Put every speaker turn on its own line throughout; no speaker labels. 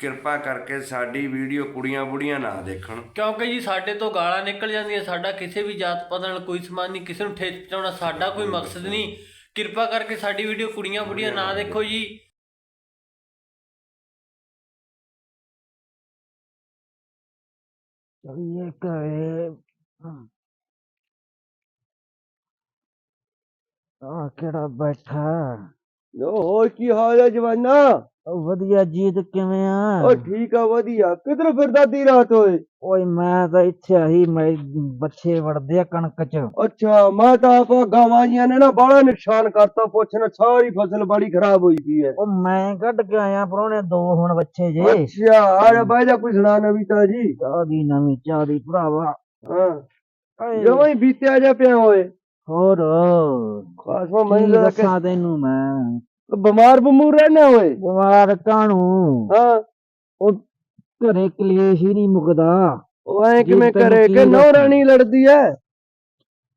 ਕਿਰਪਾ ਕਰਕੇ ਸਾਡੀ ਵੀਡੀਓ ਕੁੜੀਆਂ ਬੁੜੀਆਂ ਨਾ ਦੇਖਣ।
ਕਿਉਂਕਿ ਜੀ ਸਾਡੇ ਤੋਂ ਗਾਲਾਂ ਨਿਕਲ ਜਾਂਦੀਆਂ ਸਾਡਾ ਕਿਸੇ ਵੀ ਜਾਤ ਪਾਤ ਨਾਲ ਕੋਈ ਸਮਾਨ ਨਹੀਂ ਕਿਸੇ ਨੂੰ ਠੇਸ ਪਹੁੰਚਾਉਣਾ ਸਾਡਾ ਕੋਈ ਮਕਸਦ ਨਹੀਂ। ਕਿਰਪਾ ਕਰਕੇ ਸਾਡੀ ਵੀਡੀਓ ਕੁੜੀਆਂ ਬੁੜੀਆਂ ਨਾ ਦੇਖੋ ਜੀ।
ਕਰੇ ਆ ਕਿਹੜਾ ਬੈਠਾ?
ਓ ਕੀ ਹਾਲ ਹੈ ਜਵਾਨਾ?
ਉਹ ਵਧੀਆ ਜੀਤ ਕਿਵੇਂ ਆ?
ਓ ਠੀਕ ਆ ਵਧੀਆ। ਕਿਧਰ ਫਿਰਦਾ ਦੀ ਰਾਤ ਓਏ?
ਓਏ ਮੈਂ ਤਾਂ ਇੱਥੇ ਆਹੀ ਮੈਂ ਬੱਚੇ ਵੜਦੇ ਆ ਕਣਕ ਚ।
ਅੱਛਾ ਮੈਂ ਤਾਂ ਆਪ ਗਾਵਾਂ ਜੀਆਂ ਨੇ ਨਾ ਬੜਾ ਨੁਕਸਾਨ ਕਰਤਾ ਪੁੱਛਣਾ ਸਾਰੀ ਫਸਲ ਬੜੀ ਖਰਾਬ ਹੋਈ ਪਈ ਹੈ
ਉਹ ਮੈਂ ਕੱਢ ਕੇ ਆਇਆ ਪਰੋਣੇ ਦੋ ਹੁਣ ਬੱਚੇ ਜੇ।
ਅੱਛਾ ਆ ਬਾਈ ਦਾ ਕੋਈ ਸੁਣਾ ਨਵੀਂ ਤਾਜੀ।
ਚਾਹ ਦੀ ਨਵੀਂ ਚਾਹ ਦੀ ਭਰਾਵਾ।
ਹਾਂ।
ਓਏ,
ਜਮਾਂ ਹੀ ਬੀਤਿਆ ਜਾ ਪਿਆ ਓਏ।
ਹੋਰ?
ਖਾਸ
ਕੀ
ਮੈਂ
ਦੱਸਾਂ ਤੈਨੂੰ ਮੈਂ?
ਬਿਮਾਰ ਬਮੂਰ ਰਹਿਣਾ ਓਏ।
ਬਿਮਾਰ ਕਾਣੂ
ਹਾਂ।
ਉਹ ਘਰੇ ਕਲੇਸ਼ ਹੀ ਨਹੀਂ ਮੁਕਦਾ।
ਉਹ ਐ ਕਿਵੇਂ ਕਰੇ
ਕੀ
ਨੌ? ਰਾਣੀ ਲੜਦੀ ਐ?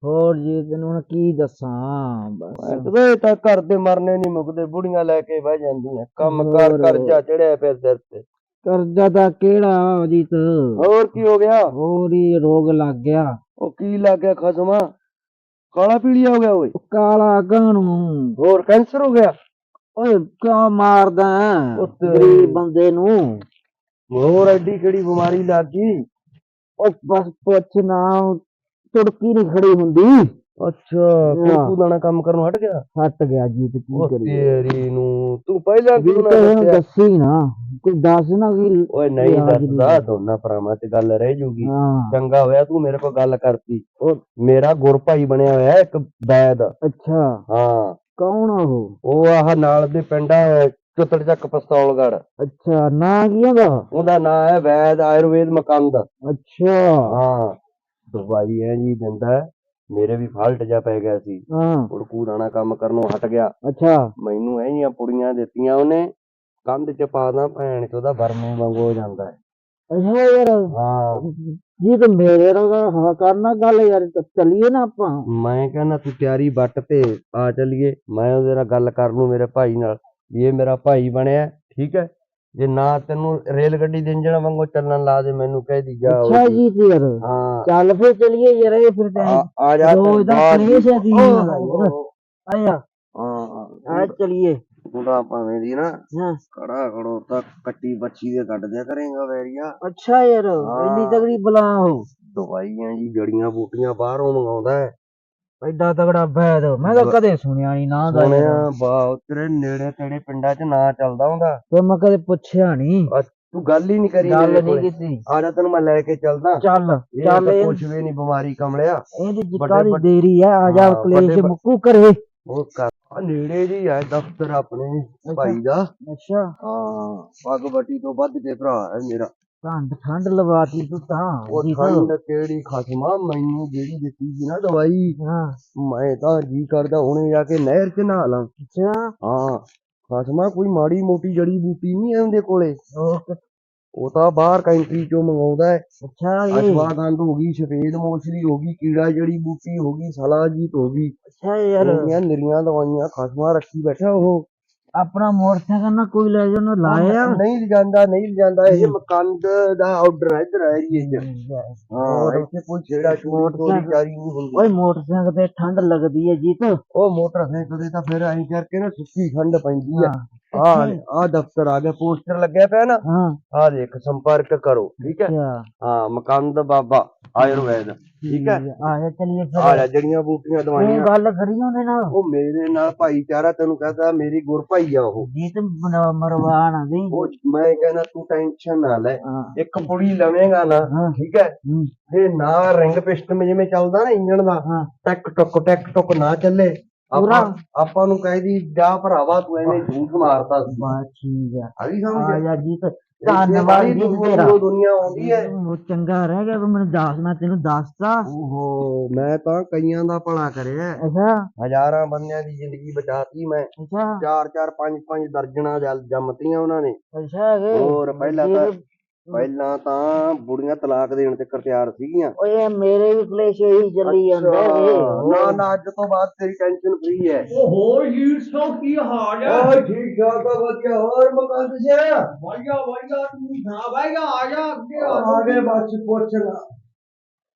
ਹੋਰ ਜੀ ਤੈਨੂੰ ਹੁਣ ਕੀ ਦੱਸਾਂ ਬਸ।
ਕਦੇ ਤਾਂ ਘਰ ਦੇ ਮਰਨੇ ਨਹੀਂ ਮੁੱਕਦੇ ਬੁੜੀਆਂ ਲੈ ਕੇ ਬਹਿ ਜਾਂਦੀਆਂ। ਕੰਮ ਕਾਰ। ਕਰਜ਼ਾ ਚੜਿਆ ਪਿਆ ਸਿਰ ਤੇ।
ਕਰਜ਼ਾ ਦਾ ਕਿਹੜਾ ਜੀਤ
ਹੋਰ ਕੀ ਹੋ ਗਿਆ?
ਹੋਰ ਹੀ ਰੋਗ ਲੱਗ ਗਿਆ।
ਉਹ ਕੀ ਲੱਗ ਗਿਆ ਖਸਮਾ? ਕਾਲਾ ਪੀਲੀਆ ਹੋ ਗਿਆ ਓਏ।
ਕਾਲਾ ਕਾਣੂ
ਹੋਰ ਕੈਂਸਰ ਹੋ ਗਿਆ?
ਓਏ ਕਿਉਂ ਮਾਰਦਾ ਹੈਂ?
ਉਹ
ਗਰੀਬ ਬੰਦੇ ਨੂੰ।
ਹੋਰ ਐਡੀ ਕਿਹੜੀ ਬਿਮਾਰੀ ਲੱਗ? ਗਈ
ਉਹ ਬਸ ਪੁੱਛ ਨਾ ਤੁੜਕੀ ਨਹੀਂ ਖੜੀ ਹੁੰਦੀ।
ਅੱਛਾ ਤੂੰ ਦਾਣਾ ਕੰਮ ਕਰਨੋਂ ਹਟ ਗਿਆ?
ਹਟ ਗਿਆ ਜੀਤ ਕੀ
ਉਹ
ਕਰੀਏ?
ਤੇਰੀ ਨੂੰ ਤੂੰ ਪਹਿਲਾਂ ਕਿਉਂ ਨਾ
ਇਹਨੂੰ
ਦੱਸਿਆ?
ਦੱਸੀ ਨਾ ਕੋਈ ਦੱਸ ਨਾ ਵੀ
ਓਏ ਨਹੀਂ ਦੱਸਦਾ ਦੋਨਾਂ ਭਰਾਵਾਂ ਚ ਗੱਲ ਰਹਿ ਜੂਗੀ।
ਹਾਂ।
ਚੰਗਾ ਹੋਇਆ ਤੂੰ ਮੇਰੇ ਕੋਲ ਗੱਲ ਕਰਤੀ। ਉਹ ਮੇਰਾ ਗੁਰ ਭਾਈ ਬਣਿਆ ਹੋਇਆ ਇੱਕ ਬੈਦ।
ਅੱਛਾ।
ਹਾਂ।
ਕੌਣ ਆ ਉਹ?
ਉਹ ਆਹ ਨਾਲ ਦੇ ਪਿੰਡ ਚੁੱਤੜ ਚੱਕ ਪਿਸਤੌਲਗੜ
ਅੱਛਾ ਨਾਂ ਕੀ ਉਹਦਾ?
ਉਹਦਾ ਨਾਮ ਹੈ ਵੈਦ ਆਯੁਰਵੇਦ ਮਕੰਦ।
ਅੱਛਾ।
ਹਾਂ ਦਵਾਈ ਐ ਜੀ ਦਿੰਦਾ। ਮੇਰੇ ਵੀ ਫਾਲਟ ਜਾ ਪੈ ਗਿਆ ਸੀ।
ਹਾਂ।
ਉੜਕੂ ਦਾਣਾ ਕੰਮ ਕਰਨੋਂ ਹਟ ਗਿਆ।
ਅੱਛਾ।
ਮੈਨੂੰ ਐ ਜੀਆਂ ਪੁੜੀਆਂ ਦਿੱਤੀਆਂ ਉਹਨੇ ਕੰਧ ਚ ਪਾ ਦਾਂ ਭੈਣ ਚ ਉਹਦਾ ਵਰਮੇ ਵਾਂਗੂ ਹੋ ਜਾਂਦਾ ਹੈ।
ਅੱਛਾ ਯਾਰ।
ਹਾਂ।
ਜੀ ਤੇ ਮੇਰੇ ਨਾਲ ਹਾਂ ਕਰਨਾ ਗੱਲ ਯਾਰ ਚੱਲੀਏ ਨਾ ਆਪਾਂ।
ਮੈਂ ਕਹਿੰਦਾ ਤੂੰ ਤਿਆਰੀ ਵੱਟ ਤੇ ਆ ਚੱਲੀਏ। ਮੈਂ ਉਹਦੇ ਨਾਲ ਗੱਲ ਕਰ ਲੂੰ ਮੇਰੇ ਭਾਈ ਨਾਲ ਵੀ ਇਹ ਮੇਰਾ ਭਾਈ ਬਣਿਆ ਠੀਕ ਹੈ? ਜੇ ਨਾ ਤੈਨੂੰ ਰੇਲ ਗੱਡੀ ਦੇ ਇੰਜਣ ਵਾਂਗੂ ਚੱਲਣ ਲਾ ਦੇ ਮੈਨੂੰ ਕਹਿ ਦੀ ਜਾ
ਅੱਛਾ ਜੀ ਯਾਰ
ਹਾਂ।
ਚੱਲ ਫਿਰ ਚੱਲੀਏ ਯਾਰ ਇਹ ਫਿਰ ਟਾਈਮ
ਆ ਜਾ
ਰੋਜ਼ ਦਾ ਕਲੇਸ਼ ਹੈ ਦੀ ਆਇਆ। ਆ ਚੱਲੀਏ।
ਤਾਂ ਭਾਵੇਂ ਦੀ ਨਾ
ਹਾਂ।
ਖੜੋ ਤਾਂ ਕੱਟੀ ਬੱਚੀ ਦੇ ਕੱਢ ਦਿਆ ਕਰੇਗਾ ਵੈਰੀਆ।
ਅੱਛਾ ਯਾਰ ਇੰਨੀ ਤਗੜੀ ਬਲਾ ਹੋ।
ਦਵਾਈਆਂ ਜੀ ਜੜੀਆਂ ਬੂਟੀਆਂ ਬਾਹਰੋਂ ਮੰਗਾਉਂਦਾ ਹੈ।
ਐਡਾ ਤਗੜਾ ਬੈਦ ਮੈਂ ਤਾਂ ਕਦੇ ਸੁਣਿਆ ਨਹੀਂ ਨਾ ਦਾ।
ਸੁਣਿਆ ਬਾ ਤੇਰੇ ਨੇੜੇ ਤੇੜੇ ਪਿੰਡਾਂ 'ਚ ਨਾ ਚੱਲਦਾ ਹੁੰਦਾ।
ਤੇ ਮੈਂ ਕਦੇ ਪੁੱਛਿਆ ਨਹੀਂ
ਤੂੰ ਗੱਲ ਹੀ ਨਹੀਂ ਕਰੀ
ਗੱਲ ਨਹੀਂ। ਕੀਤੀ।
ਆ ਜਾ ਤੈਨੂੰ ਮੈਂ ਲੈ ਕੇ ਚੱਲਦਾ।
ਚੱਲ ਚੱਲ
ਕੁਛ ਵੀ ਨਹੀਂ ਬਿਮਾਰੀ ਕਮਲਿਆ।
ਇਹਦੀ ਦੀ
ਵੱਡੇ-
ਦੇਰੀ ਆ ਆ ਜਾ ਕਲੇਸ਼ ਮੁੱਕੂ ਕਰੇ।
ਉਹ ਕਰ। ਆ ਨੇੜੇ ਜੀ ਹੈ ਦਫ਼ਤਰ ਆਪਣੇ ਭਾਈ ਦਾ।
ਅੱਛਾ।
ਹਾਂ ਪੱਗ ਬੱਟੀ ਤੋਂ ਵੱਧ ਕੇ ਭਰਾ ਹੈ ਮੇਰਾ।
ਠੰਡ ਠੰਡ ਲਵਾਤੀ ਤੂੰ ਤਾਂ।
ਉਹ ਠੰਡ ਕਿਹੜੀ ਖਸਮਾ ਮੈਨੂੰ ਜਿਹੜੀ ਦਿੱਤੀ ਸੀ ਨਾ ਦਵਾਈ
ਹਾਂ।
ਮੈਂ ਤਾਂ ਜੀ ਕਰਦਾ ਹੁਣੇ ਜਾ ਕੇ ਨਹਿਰ 'ਚ ਨਹਾ ਲਾਂ।
ਅੱਛਾ।
ਹਾਂ ਖਸਮਾ ਕੋਈ ਮਾੜੀ ਮੋਟੀ ਜੜੀ ਬੂਟੀ ਨਹੀਂ ਉਹਦੇ ਕੋਲੇ।
ਉਹ
ਉਹ ਤਾਂ ਬਾਹਰ ਕੰਟਰੀ ਚੋਂ ਮੰਗਾਉਂਦਾ ਹੈ।
ਅੱਛਾ ਇਹ
ਅਸ਼ਵਾਗੰਧ ਹੋ ਗਈ ਸਫੇਦ ਮੋਸਲੀ ਹੋ ਗਈ ਕੀੜਾ ਜੜੀ ਬੂਟੀ ਹੋ ਗਈ ਸਲਾਜੀਤ ਹੋ ਗਈ।
ਅੱਛਾ ਯਾਰ।
ਨਿਰੀਆਂ ਦਵਾਈਆਂ ਖਸਮਾ ਰੱਖੀ ਬੈਠਾ ਉਹ।
ਆਪਣਾ ਮੋਟਰਸਾਈਕਲ ਨਾ ਕੋਈ ਲੈ ਜਾਣਾ ਲਾਇਆ।
ਨਹੀਂ ਲਿਜਾਂਦਾ ਨਹੀਂ ਲਿਜਾਂਦਾ ਇਹ ਮਕੰਦ ਦਾ ਆਰਡਰ ਹੈ ਇਧਰ ਏਰੀਏ 'ਚ। ਹਾਂ ਇੱਥੇ ਕੋਈ ਛੇੜਾ ਛੋੜੀ ਚੋਰੀ ਚਾਰੀ ਨਹੀਂ ਹੁੰਦੀ।
ਓਏ ਮੋਟਰਸਾਈਕਲ ਤੇ ਠੰਡ ਲੱਗਦੀ ਹੈ ਜੀਤ।
ਉਹ ਮੋਟਰਸਾਈਕਲ ਤੇ ਤਾਂ ਫਿਰ ਐਂ ਕਰਕੇ ਨਾ ਸੁੱਕੀ ਠੰਡ ਪੈਂਦੀ ਆ।
ਹਾਂ
ਆ ਆ ਦਫ਼ਤਰ ਆ ਗਿਆ ਪੋਸਟਰ ਲੱਗਿਆ ਪਿਆ ਨਾ।
ਹਾਂ।
ਆ ਦੇਖ ਸੰਪਰਕ ਕਰੋ ਠੀਕ ਹੈ? ਹਾਂ ਮਕੰਦ ਬਾਬਾ। ਆਯੁਰਵੈਦ। ਠੀਕ ਹੈ?
ਆ ਜਾ ਚਲੀਏ
ਆ
ਫਿਰ
ਲੈ ਜੜੀਆਂ ਬੂਟੀਆਂ
ਤੂੰ
ਦਵਾਈਆਂ।
ਗੱਲ ਕਰੀ ਉਹਦੇ ਨਾਲ।
ਉਹ ਮੇਰੇ ਨਾਲ ਭਾਈਚਾਰਾ ਤੈਨੂੰ ਕਹਦਾ ਮੇਰੀ ਗੁਰ ਭਾਈ ਆ ਉਹ।
ਜੀਤ ਮਨ- ਮਰਵਾ ਨਾ ਦੇ
ਉਹ ਮੈਂ ਕਹਿੰਦਾ ਤੂੰ ਟੈਨਸ਼ਨ ਨਾ ਲੈ।
ਹਾਂ।
ਇੱਕ ਪੁੜੀ ਲਵੇਂਗਾ ਨਾ
ਹਾਂ।
ਠੀਕ ਹੈ?
ਹੂੰ,
ਤੇ ਨਾ ਰਿੰਗ ਪਿਸਟਨ ਜਿਵੇਂ ਚੱਲਦਾ ਨਾ ਇੰਜਣ ਦਾ
ਹਾਂ।
ਟਕ ਟਕ ਟਕ ਟਕ ਨਾ ਚੱਲੇ? ਆਪਾਂ ਆਪਾਂ ਨੂੰ ਕਹਿਦੀ ਜਾ ਭਰਾਵਾ ਤੂੰ ਐਵੇਂ ਝੂਠ ਮਾਰਦਾ
ਬਸ ਠੀਕ ਆ
ਆ
ਆ ਜਾ
ਇੱਥੇ
ਧੰਨਵਾਦ ਜੀ ਤੇਰਾ।
ਦੁਨੀਆ ਆਉਂਦੀ ਹੈ।
ਉਹ ਚੰਗਾ ਰਹਿ ਗਿਆ ਤੂੰ ਮੈਨੂੰ ਦੱਸ ਮੈਂ ਤੈਨੂੰ ਦੱਸਤਾ।
ਓਹੋ ਮੈਂ ਤਾਂ ਕਈਆਂ ਦਾ ਭਲਾ ਕਰਿਆ।
ਅੱਛਾ।
ਹਜ਼ਾਰਾਂ ਬੰਦਿਆਂ ਦੀ ਜ਼ਿੰਦਗੀ ਬਚਾਤੀ ਮੈਂ।
ਅੱਛਾ।
ਚਾਰ ਚਾਰ ਪੰਜ ਪੰਜ ਦਰਜਣਾ ਜੰਮਤੀਆਂ ਉਹਨਾਂ ਨੇ।
ਅੱਛਾ ਹੈਗੇ
ਹੋਰ ਪਹਿਲਾਂ ਤਾਂ ਪਹਿਲਾਂ ਤਾਂ ਬੁੜੀਆਂ ਤਲਾਕ ਦੇਣ ਤੇ ਤਿਆਰ ਸੀਗੀਆਂ।
ਓਏ ਮੇਰੇ ਵੀ ਕਲੇਸ਼ ਇਹੀ ਚੱਲੀ ਜਾਂਦਾ ਵੇ
ਨਾ ਨਾ ਅੱਜ ਤੋਂ ਬਾਅਦ ਤੇਰੀ ਟੈਨਸ਼ਨ ਫ੍ਰੀ ਹੈ।
ਹੋਰ ਜੀ ਸੋ ਕੀ ਹਾਲ ਹੈ?
ਓਏ ਠੀਕ ਠਾਕ ਆ ਵਧੀਆ ਹੋਰ ਮਕਾਨ ਤੇ
ਵਾਇਆ ਵਾਇਆ ਤੂੰ ਸੁਣਾ ਵਾਇਆ ਆ ਜਾ ਅੱਗੇ ਆ
ਗਏ ਬਸ ਪੁੱਛਣਾ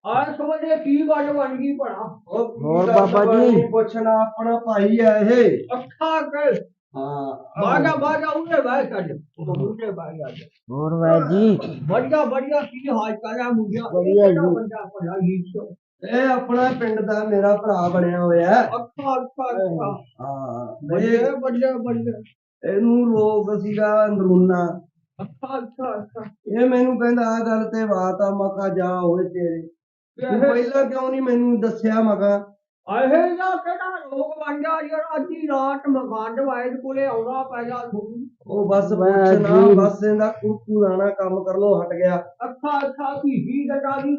ਆ ਸਮਝੇ ਕੀ ਗੱਲ ਬਣ ਗਈ ਭਣਾ
ਹੋਰ ਬਾਬਾ ਜੀ?
ਪੁੱਛਣਾ ਆਪਣਾ ਭਾਈ ਹੈ ਇਹ।
ਅੱਖਾਂ ਕਰ ਬਾਗਾ ਬਾਗਾ ਉਹਨੇ ਵਾਹ ਕੱਢ ਉਹਨੇ ਬਾਗਾ
ਹੋਰ ਵਾਹ ਜੀ।
ਬੜੀਆ ਬੜੀਆ ਕੀ ਹਾਲ ਕਰ
ਮੁੰਡਿਆ? ਬੜੀਆ
ਜੀ। ਬੰਦਾ ਭਲਾ ਹੀਸ਼ੋ?
ਇਹ ਆਪਣਾ ਪਿੰਡ ਦਾ ਮੇਰਾ ਭਰਾ ਬਣਿਆ ਹੋਇਆ ਹੈ।
ਅੱਖਾਂ ਅੱਖਾਂ
ਹਾਂ। ਬੜੇ
ਬੜੀਆ ਬੜੀਆ
ਇਹਨੂੰ ਲੋਕ ਸੀਗਾ ਅੰਦਰੂਨਾ।
ਅੱਛਾ ਅੱਛਾ
ਇਹ ਮੈਨੂੰ ਕਹਿੰਦਾ ਆ ਗੱਲ ਤੇ ਬਾਤ ਆ ਮਕਾ ਜਾ ਹੋਏ ਤੇਰੇ। ਪਹਿਲਾਂ ਕਿਉਂ ਨਹੀਂ ਮੈਨੂੰ ਦੱਸਿਆ ਮਕਾ
ਅਹੇ ਨਾ ਕਿਹੜਾ ਲੋਕ ਬਣ ਗਿਆ ਯਾਰ ਅੱਧੀ ਰਾਤ ਮਕਾਨ ਦੇ ਵਾਇਦ ਕੋਲੇ ਆਉਣਾ ਪੈ ਜਾ
ਉਹ ਬਸ
ਮੈਂ
ਪੁੱਛਣਾ ਬਸ ਇਹਦਾ ਕੁਰਕੂ ਦਾਣਾ ਕੰਮ ਕਰਨੋਂ ਹਟ ਗਿਆ।
ਅੱਛਾ ਅੱਛਾ ਕੀ ਹੀ ਲਗਾ ਦੀ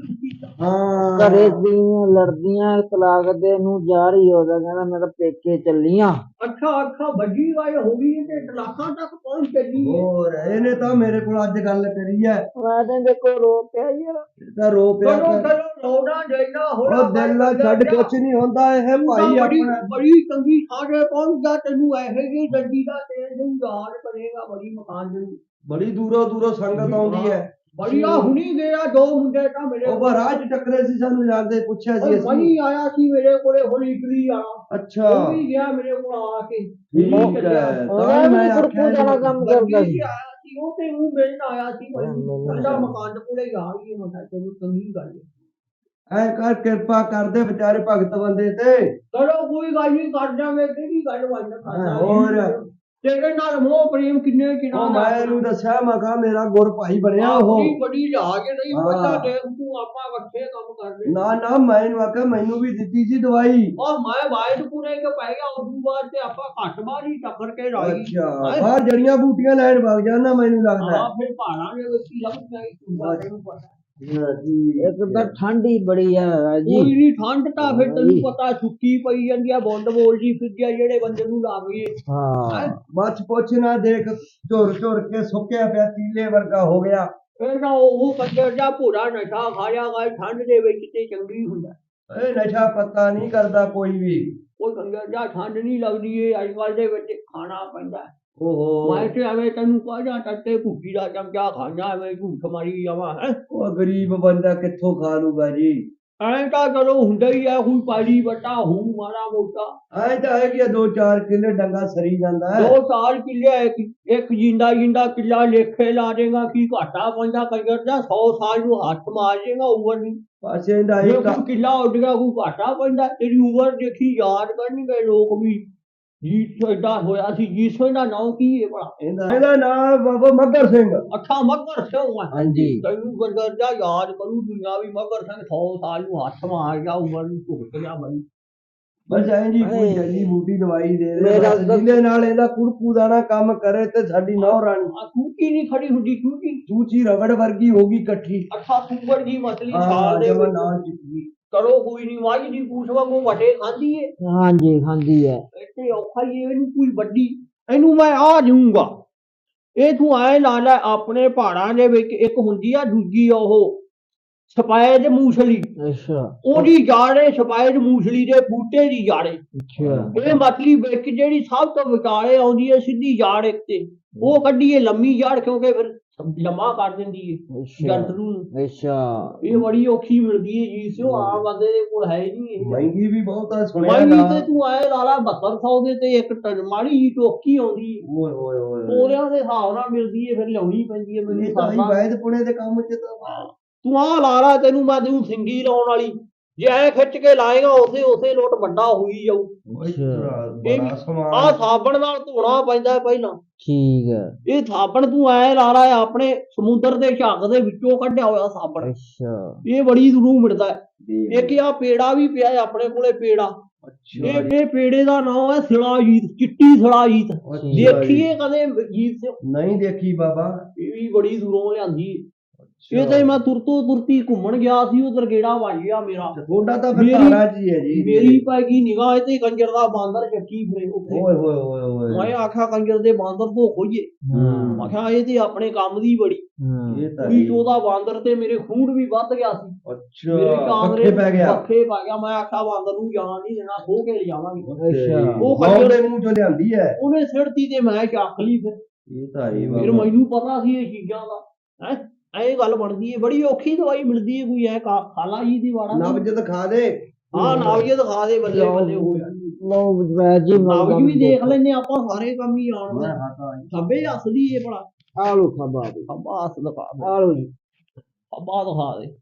ਹਾਂ।
ਘਰੇ ਦੀਆਂ ਲੜਦੀਆਂ ਤਲਾਕ ਦੇ ਨੂੰ ਜਾ ਰਹੀ ਹੋ ਗਿਆ ਕਹਿੰਦਾ ਮੈਂ ਤਾਂ ਪੇਕੇ ਚੱਲੀਆਂ
ਅੱਛਾ ਅੱਛਾ ਵੱਡੀ ਵਾਈ ਹੋ ਗਈ ਤੇ ਤਲਾਕਾਂ ਤੱਕ ਪਹੁੰਚ ਚੱਲੀ ਹੈ।
ਹੋਰ ਇਹਨੇ ਤਾਂ ਮੇਰੇ ਕੋਲ ਅੱਜ ਗੱਲ ਕਰੀ ਹੈ।
ਮੈਂ ਤਾਂ ਦੇਖੋ ਰੋ ਪਿਆ ਯਾਰ
ਤਾਂ ਰੋ ਪਿਆ ਕਰ-
ਚਲੋ ਰੋਣਾ ਜੈਨਾ ਹੋਣਾ
ਉਹ ਦਿਲ ਨਾਲ ਛੱਡ ਕੁਛ ਨਹੀਂ ਹੁੰਦਾ ਇਹ ਭਾਈ
ਬੜੀ
ਆਪਣਾ
ਬੜੀ ਚੰਗੀ ਥਾਂ ਤੇ ਪਹੁੰਚਦਾ ਤੈਨੂੰ ਇਹੋ ਜਿਹੀ ਗੱਡੀ ਦਾ ਤੈਨੂੰ ਯਾਦ ਕਰੇਗਾ ਬੜੀ ਮਕਾਨ ਦੇ
ਬੜੀ ਦੂਰੋਂ ਦੂਰੋਂ ਸੰਗਤ ਆਉਂਦੀ ਹੈ।
ਬੜੀ ਆ ਹੁਣੀ ਗਿਆ ਦੋ ਮੁੰਡੇ ਤਾਂ ਮੇਰੇ
ਉਹ ਬਰਾਜ ਟੱਕਰੇ ਸੀ ਸਾਨੂੰ ਜਾਂਦੇ ਪੁੱਛਿਆ ਸੀ ਅਸੀਂ।
ਮਨੀ ਆਇਆ ਸੀ ਮੇਰੇ ਕੋਲੇ ਹੁਣ ਇਟਲੀ ਆ।
ਅੱਛਾ।
ਉਹ ਵੀ ਗਿਆ ਮੇਰੇ ਕੋਲ ਆ ਕੇ।
ਠੀਕ ਹੈ। ਤਾਂ ਮੈਂ ਆਖਿਆ
ਵਾਲਾ ਕੰਮ ਕਰਦਾ
ਗੱਡੀ
ਸੀ।
'ਚ ਆਇਆ ਸੀ ਉਹ ਤੇ ਉਹ ਮਿਲਣ ਆਇਆ ਸੀ। ਠੰਡਾ ਮਕਾਨ ਕੋਲੇ ਆ ਗਈ ਮੈਂ ਚਲੋ ਚੰਗੀ ਗੱਲ ਹੈ।
ਐ ਕਰ ਕਿਰਪਾ ਕਰਦੇ ਵਿਚਾਰੇ ਭਗਤ ਬੰਦੇ ਤੇ।
ਚਲੋ ਕੋਈ ਗੱਲ ਨਹੀਂ ਕਰ ਜਾਵੇ ਕਿਹੜੀ ਗੱਲ ਵੰਡ
ਹਾਂ, ਹੋਰ।
ਤੇਰੇ ਨਾਲ ਮੋਹ ਪ੍ਰੇਮ ਕਿੰਨੇ ਕਿਨਾਂ
ਉਹ ਮੈਂ ਇਹਨੂੰ ਦੱਸਿਆ ਮੈਂ ਕਿਹਾ ਮੇਰਾ ਗੁਰ ਭਾਈ ਬਣਿਆ ਉਹ।
ਬੜੀ ਬੜੀ ਜਹਾਜ਼ ਨਹੀਂ
ਹਾਂ।
ਪਤਾ ਤੇ ਤੂੰ ਆਪਾਂ ਇਕੱਠੇ ਕੰਮ ਕਰਦੇ
ਨਾ ਨਾ ਮੈਂ ਇਹਨੂੰ ਆਖਿਆ ਮੈਨੂੰ ਵੀ ਦਿੱਤੀ ਸੀ ਦਵਾਈ।
ਔਰ ਮੈਂ ਵਾਇਦ ਪੂਰੇ ਕੇ ਪੈ ਗਿਆ ਉਸ ਤੋਂ ਬਾਅਦ ਤੇ ਆਪਾਂ ਘੱਟ ਮਾਰੀ ਟੱਕਰ ਕੇ ਰਾਈ
ਅੱਛਾ ਬਾਹਰ ਜੜੀਆਂ ਬੂਟੀਆਂ ਲੈਣ ਵਗ ਜਾਣਾ ਮੈਨੂੰ ਲੱਗਦਾ।
ਹਾਂ ਫਿਰ ਹੀ ਲੱਗ ਜਾਈ ਤੂੰ ਤੈਨੂੰ ਪਤਾ
ਇੱਕ ਤਾਂ ਠੰਡ ਹੀ ਬੜੀ ਆ ਰਾਜੀ।
ਕੋਈ ਨਹੀਂ ਠੰਡ ਤਾਂ ਫਿਰ ਤੈਨੂੰ ਪਤਾ ਸੁੱਕੀ ਪਈ ਜਾਂਦੀ ਆ ਬੁੰਡ ਬੋਲ ਜੀ ਫਿਰਦੀ ਆ ਜਿਹੜੇ ਬੰਦੇ ਨੂੰ ਲੱਗ ਗਈ
ਹਾਂ।
ਬਸ ਪੁੱਛ ਨਾ ਦੇਖ ਝੁਰ ਝੁਰ ਕੇ ਸੁੱਕਿਆ ਪਿਆ ਤੀਲੇ ਵਰਗਾ ਹੋ ਗਿਆ।
ਫਿਰ ਨਾ ਉਹ ਕੰਜਰ ਦਾ ਭੂਰਾ ਨਸ਼ਾ ਖਾਇਆ ਗਾ ਠੰਡ ਦੇ ਵਿੱਚ ਤੇ ਚੰਗੀ ਹੁੰਦਾ।
ਇਹ ਨਸ਼ਾ ਪਤਾ ਨਹੀਂ ਕਰਦਾ ਕੋਈ ਵੀ।
ਉਹ ਕੰਜਰ ਦਾ ਠੰਡ ਨਹੀਂ ਲੱਗਦੀ ਏ ਅੱਜ ਕੱਲ੍ਹ ਦੇ ਵਿੱਚ ਖਾਣਾ ਪੈਂਦਾ।
ਓਹੋ।
ਮੈਂ ਤੇ ਐਵੇਂ ਤੈਨੂੰ ਕਹਾਂ ਟੱਟੇ ਭੁੱਕੀ ਦਾ ਚਮਚਾ ਖਾਣਾ ਐਵੇਂ ਝੂਠ ਮਾਰੀ ਜਾਵਾਂ ਹੈ?
ਉਹ ਗਰੀਬ ਬੰਦਾ ਕਿੱਥੋਂ ਖਾ ਲੂਗਾ ਜੀ?
ਐਂ ਤਾਂ ਚਲੋ ਹੁੰਦਾ ਹੀ ਆ ਕੋਈ ਪਾੜੀ ਬੱਟਾ ਹੂ ਮਾੜਾ ਮੋਟਾ।
ਐ ਤਾਂ ਹੈ ਕਿ ਦੋ ਚਾਰ ਕਿੱਲੇ ਡੰਗਾ ਸਰੀ ਜਾਂਦਾ ਹੈ।
ਦੋ ਸਾਲ ਕਿੱਲੇ ਇੱਕ ਇੱਕ ਜਿੰਦਾ ਜਿੰਦਾ ਕਿੱਲਾ ਲੇਖੇ ਲਾ ਦੇਗਾ ਕੀ ਘਾਟਾ ਪੈਂਦਾ ਕੰਜਰ ਦਾ 100 ਸਾਲ ਨੂੰ ਹੱਥ ਮਾਰ ਜਾਏਗਾ ਉਮਰ ਨਹੀਂ
ਪਾਸੇ ਦਾ
ਜੇ
ਇੱਕ
ਕੋਈ ਕਿੱਲਾ ਉੱਡ ਗਿਆ ਕੋਈ ਘਾਟਾ ਪੈਂਦਾ ਤੇਰੀ ਉਮਰ ਦੇਖੀ ਯਾਦ ਕਰਨਗੇ ਲੋਕ ਵੀ। ਜੀ ਸੋਡਾ ਹੋਇਆ ਸੀ ਜੀ ਸੋਡਾ ਨਾਮ ਕੀ ਹੈ ਭਲਾ?
ਇਹਦਾ ਇਹਦਾ ਨਾਮ ਬਾਬਾ ਮੱਗਰ ਸਿੰਘ।
ਅੱਛਾ ਮਗਰ ਸਿੰਘ ਆ
ਹਾਂਜੀ।
ਤੈਨੂੰ ਗਰਗਰ ਜਾ ਯਾਦ ਕਰੂ ਦੁਨੀਆ ਵੀ ਮਗਰ ਸਿੰਘ 100 ਸਾਲ ਨੂੰ ਹੱਥ ਮਾਰ ਗਿਆ ਉਮਰ ਨੂੰ ਭੁਗਤ ਗਿਆ ਬਈ
ਬਸ ਐਂ ਜੀ ਕੋਈ। ਜੜੀ ਬੂਟੀ ਦਵਾਈ ਦੇ ਦੇ ਜਿਹਦੇ ਨਾਲ ਇਹਦਾ ਕੁੜਕੂ ਦਾਣਾ ਕੰਮ ਕਰੇ ਤੇ ਸਾਡੀ ਨੌ ਰਾਣੀ
ਆ ਤੂੰ ਕੀ ਨਹੀਂ ਖੜੀ ਹੁੰਦੀ ਤੂੰ ਕੀ
ਸੂਚੀ ਰਬੜ ਵਰਗੀ ਹੋਗੀ ਇਕੱਠੀ।
ਅੱਛਾ ਕੁੱਬੜ ਦੀ ਮਤਲੀ
ਹਾਂ
ਸਾਲ ਦੇ
ਜਮਾ
ਵਿੱਚ।
ਨਾਲ ਚਿੱਟੀ।
ਕਰੋ ਕੋਈ ਨਹੀਂ ਵਾਈ ਦੀ ਪੂਛ ਵਾਂਗੂ ਵਟੇ ਖਾਂਦੀ ਏ।
ਹਾਂਜੀ ਖਾਂਦੀ ਹੈ
ਇੱਥੇ ਔਖਾ ਹੀ ਹੈ, ਇਹਨੂੰ ਕੋਈ ਵੱਡੀ ਇਹਨੂੰ ਮੈਂ ਆ ਦਊਂਗਾ ਇਹ ਤੂੰ ਐ ਲਾ ਲੈ ਆਪਣੇ ਪਹਾੜਾਂ ਦੇ ਵਿੱਚ ਇੱਕ ਹੁੰਦੀ ਆ ਦੂਜੀ ਉਹ ਸਪੈਦ ਮੂਸਲੀ
ਅੱਛਾ।
ਉਹਦੀ ਜਾੜੇ ਸਪੈਦ ਮੂਸਲੀ ਦੇ ਬੂਟੇ ਦੀ ਜਾੜੇ
ਅੱਛਾ।
ਇਹ ਮਤਲੀ ਵਿੱਚ ਜਿਹੜੀ ਸਭ ਤੋਂ ਵਿਚਾਲੇ ਆਉਂਦੀ ਹੈ ਸਿੱਧੀ ਜਾੜ ਇੱਕ ਤੇ। ਉਹ ਕੱਢੀਏ ਲੰਮੀ ਜਾੜ ਕਿਉਂਕਿ ਫਿਰ ਲੰਮਾ ਕਰ ਦਿੰਦੀ ਹੈ ਜੰਤ ਨੂੰ।
ਅੱਛਾ।
ਇਹ ਬੜੀ ਔਖੀ ਮਿਲਦੀ ਹੈ ਜੀ ਸਿਓ ਆਮ ਬੰਦੇ ਦੇ ਕੋਲ ਹੈ ਹੀ ਨਹੀਂ ਇਹ।
ਮਹਿੰਗੀ ਵੀ ਬਹੁਤ ਆ ਸੁਣਿਆ ਨਾ।
ਤੇ ਤੂੰ ਆਏ ਲਾਲਾ 7200 ਦੇ ਤੇ ਇੱਕ ਟਨ ਮਾੜੀ ਜੀ ਟੋਕੀ ਆਉਂਦੀ।
ਓਏ ਓਏ ਓਏ
ਤੋਰਿਆਂ ਦੇ ਹਿਸਾਬ ਨਾਲ ਮਿਲਦੀ ਹੈ ਫਿਰ ਲਿਆਉਣੀ ਪੈਂਦੀ ਹੈ ਮੈਨੂੰ ਸਰਦਾ
ਵੈਦ ਪੁਣੇ ਦੇ ਕੰਮ ਚ ਤਾਂ
ਤੂੰ ਆ ਲਾਲਾ ਤੈਨੂੰ ਮੈਂ ਤੈਨੂੰ ਸਿੰਗੀ ਲਾਉਣ ਵਾਲੀ। ਜੇ ਐ ਖਿੱਚ ਕੇ ਲਾਏਗਾ ਉਸੇ ਉਸੇ ਲੋਟ ਵੱਡਾ ਹੋਈ ਜਾਊ। ਆ ਸਾਬਣ ਨਾਲ ਧੋਣਾ ਪੈਂਦਾ ਹੈ ਪਹਿਲਾਂ।
ਠੀਕ ਹੈ।
ਇਹ ਸਾਬਣ ਤੂੰ ਐ ਲਾਲਾ ਆਪਣੇ ਸਮੁੰਦਰ ਦੇ ਝੱਗ ਦੇ ਵਿੱਚੋਂ ਕੱਢਿਆ ਹੋਇਆ ਸਾਬਣ।
ਅੱਛਾ।
ਇਹ ਬੜੀ ਦੂਰੋਂ ਮਿਲਦਾ ਹੈ। ਇੱਕ ਆ ਪੇੜਾ ਵੀ ਪਿਆ ਹੈ ਆਪਣੇ ਕੋਲੇ ਪੇੜਾ।
ਅੱਛਾ
ਇਹ ਇਹ ਪੇੜੇ ਦਾ ਨਾਮ ਹੈ ਸਿਲਾਜੀਤ ਚਿੱਟੀ ਸਿਲਾਜੀਤ। ਦੇਖੀਏ ਕਦੇ ਜੀਤ
ਨਹੀਂ ਦੇਖੀ ਬਾਬਾ।
ਇਹ ਵੀ ਬੜੀ ਦੂਰੋਂ ਲਿਆਂਦੀ। ਇਹ ਤੇ ਮੈਂ ਤੁਰਤੋ ਤੁਰਤੀ ਘੁੰਮਣ ਗਿਆ ਸੀ ਉਧਰ ਗੇੜਾ ਵੱਜ ਗਿਆ ਮੇਰਾ।
ਤੁਹਾਡਾ ਤਾਂ ਫਿਰ
ਮੇਰੀ-
ਧਾਰਾ ਜੀ ਹੈ ਜੀ।
ਮੇਰੀ ਪੈ ਗਈ ਨਿਗਾਹ ਤੇ ਕੰਜਰ ਦਾ ਬਾਂਦਰ ਚੱਕੀ ਫਿਰੇ ਉੱਥੇ।
ਓਏ ਹੋਏ ਹੋਏ ਹੋਏ
ਮੈਂ ਆਖਿਆ ਕੰਜਰ ਦੇ ਬਾਂਦਰ ਤੋਂ ਹੋਈਏ
ਹੂੰ।
ਮੈਂ ਕਿਹਾ ਇਹ ਤੇ ਆਪਣੇ ਕੰਮ ਦੀ ਬੜੀ।
ਹੂੰ।
ਇਹ ਤਾਂ
ਵੀ। ਉਹਦਾ ਬਾਂਦਰ ਤੇ ਮੇਰੇ ਖੂਨ ਵੀ ਵੱਧ ਗਿਆ ਸੀ। ਮੇਰੇ
ਅੱਛਾ
ਕਾਂਗਰੇ
ਪੈ ਗਿਆ।
ਪੱਖੇ ਪੈ ਗਿਆ। ਮੈਂ ਆਖਿਆ ਬਾਂਦਰ ਨੂੰ ਜਾਣ ਨਹੀਂ ਦੇਣਾ ਹੋ ਕੇ ਲਿਜਾਵਾਂਗੇ
ਅੱਛਾ।
ਉਹ
ਉਹ
ਕੰਜਰ-
ਦੇ ਮੂੰਹ ਚੋਂ ਲਿਆਂਦੀ ਹੈ।
ਉਹਨੇ ਸਿਰਤੀ ਤੇ ਮੈਂ ਚੱਕ ਲਈ ਫਿਰ।
ਇਹ ਤਾਂ ਹੀ
ਫਿਰ ਮੈਨੂੰ ਪਤਾ ਸੀ ਇਹ ਚੀਜ਼ਾਂ ਦਾ ਹੈ? ਇਹ ਗੱਲ ਬਣਦੀ ਹੈ ਬੜੀ ਔਖੀ ਦਵਾਈ ਮਿਲਦੀ ਹੈ ਕੋਈ ਐ ਖਾਲਾ ਜੀ ਦੀ ਵਾੜਾ
ਨਬਜ ਦਿਖਾ ਦੇ।
ਹਾਂ ਨਾਵਜ ਦਿਖਾ ਦੇ ਬੱਲੇ ਬੱਲੇ ਹੋ ਜਾਂਦੀ
ਲਓ ਵੈਦ ਜੀ
ਨਾਵਜ ਵੀ ਦੇਖ ਲੈਨੇ ਆਪਾਂ ਸਾਰੇ ਕੰਮ ਹੀ ਹਾਂ।
ਹਟਾ
ਖੱਬੇ ਹੱਸਦੀ ਏ ਭਲਾ।
ਆ ਲੋ ਖਬਾ ਦੇ।
ਖੱਬਾ ਹੱਸ ਦਿਖਾ ਦੇ।
ਆ ਲੋ ਜੀ।
ਖੱਬਾ ਦਿਖਾ ਦੇ।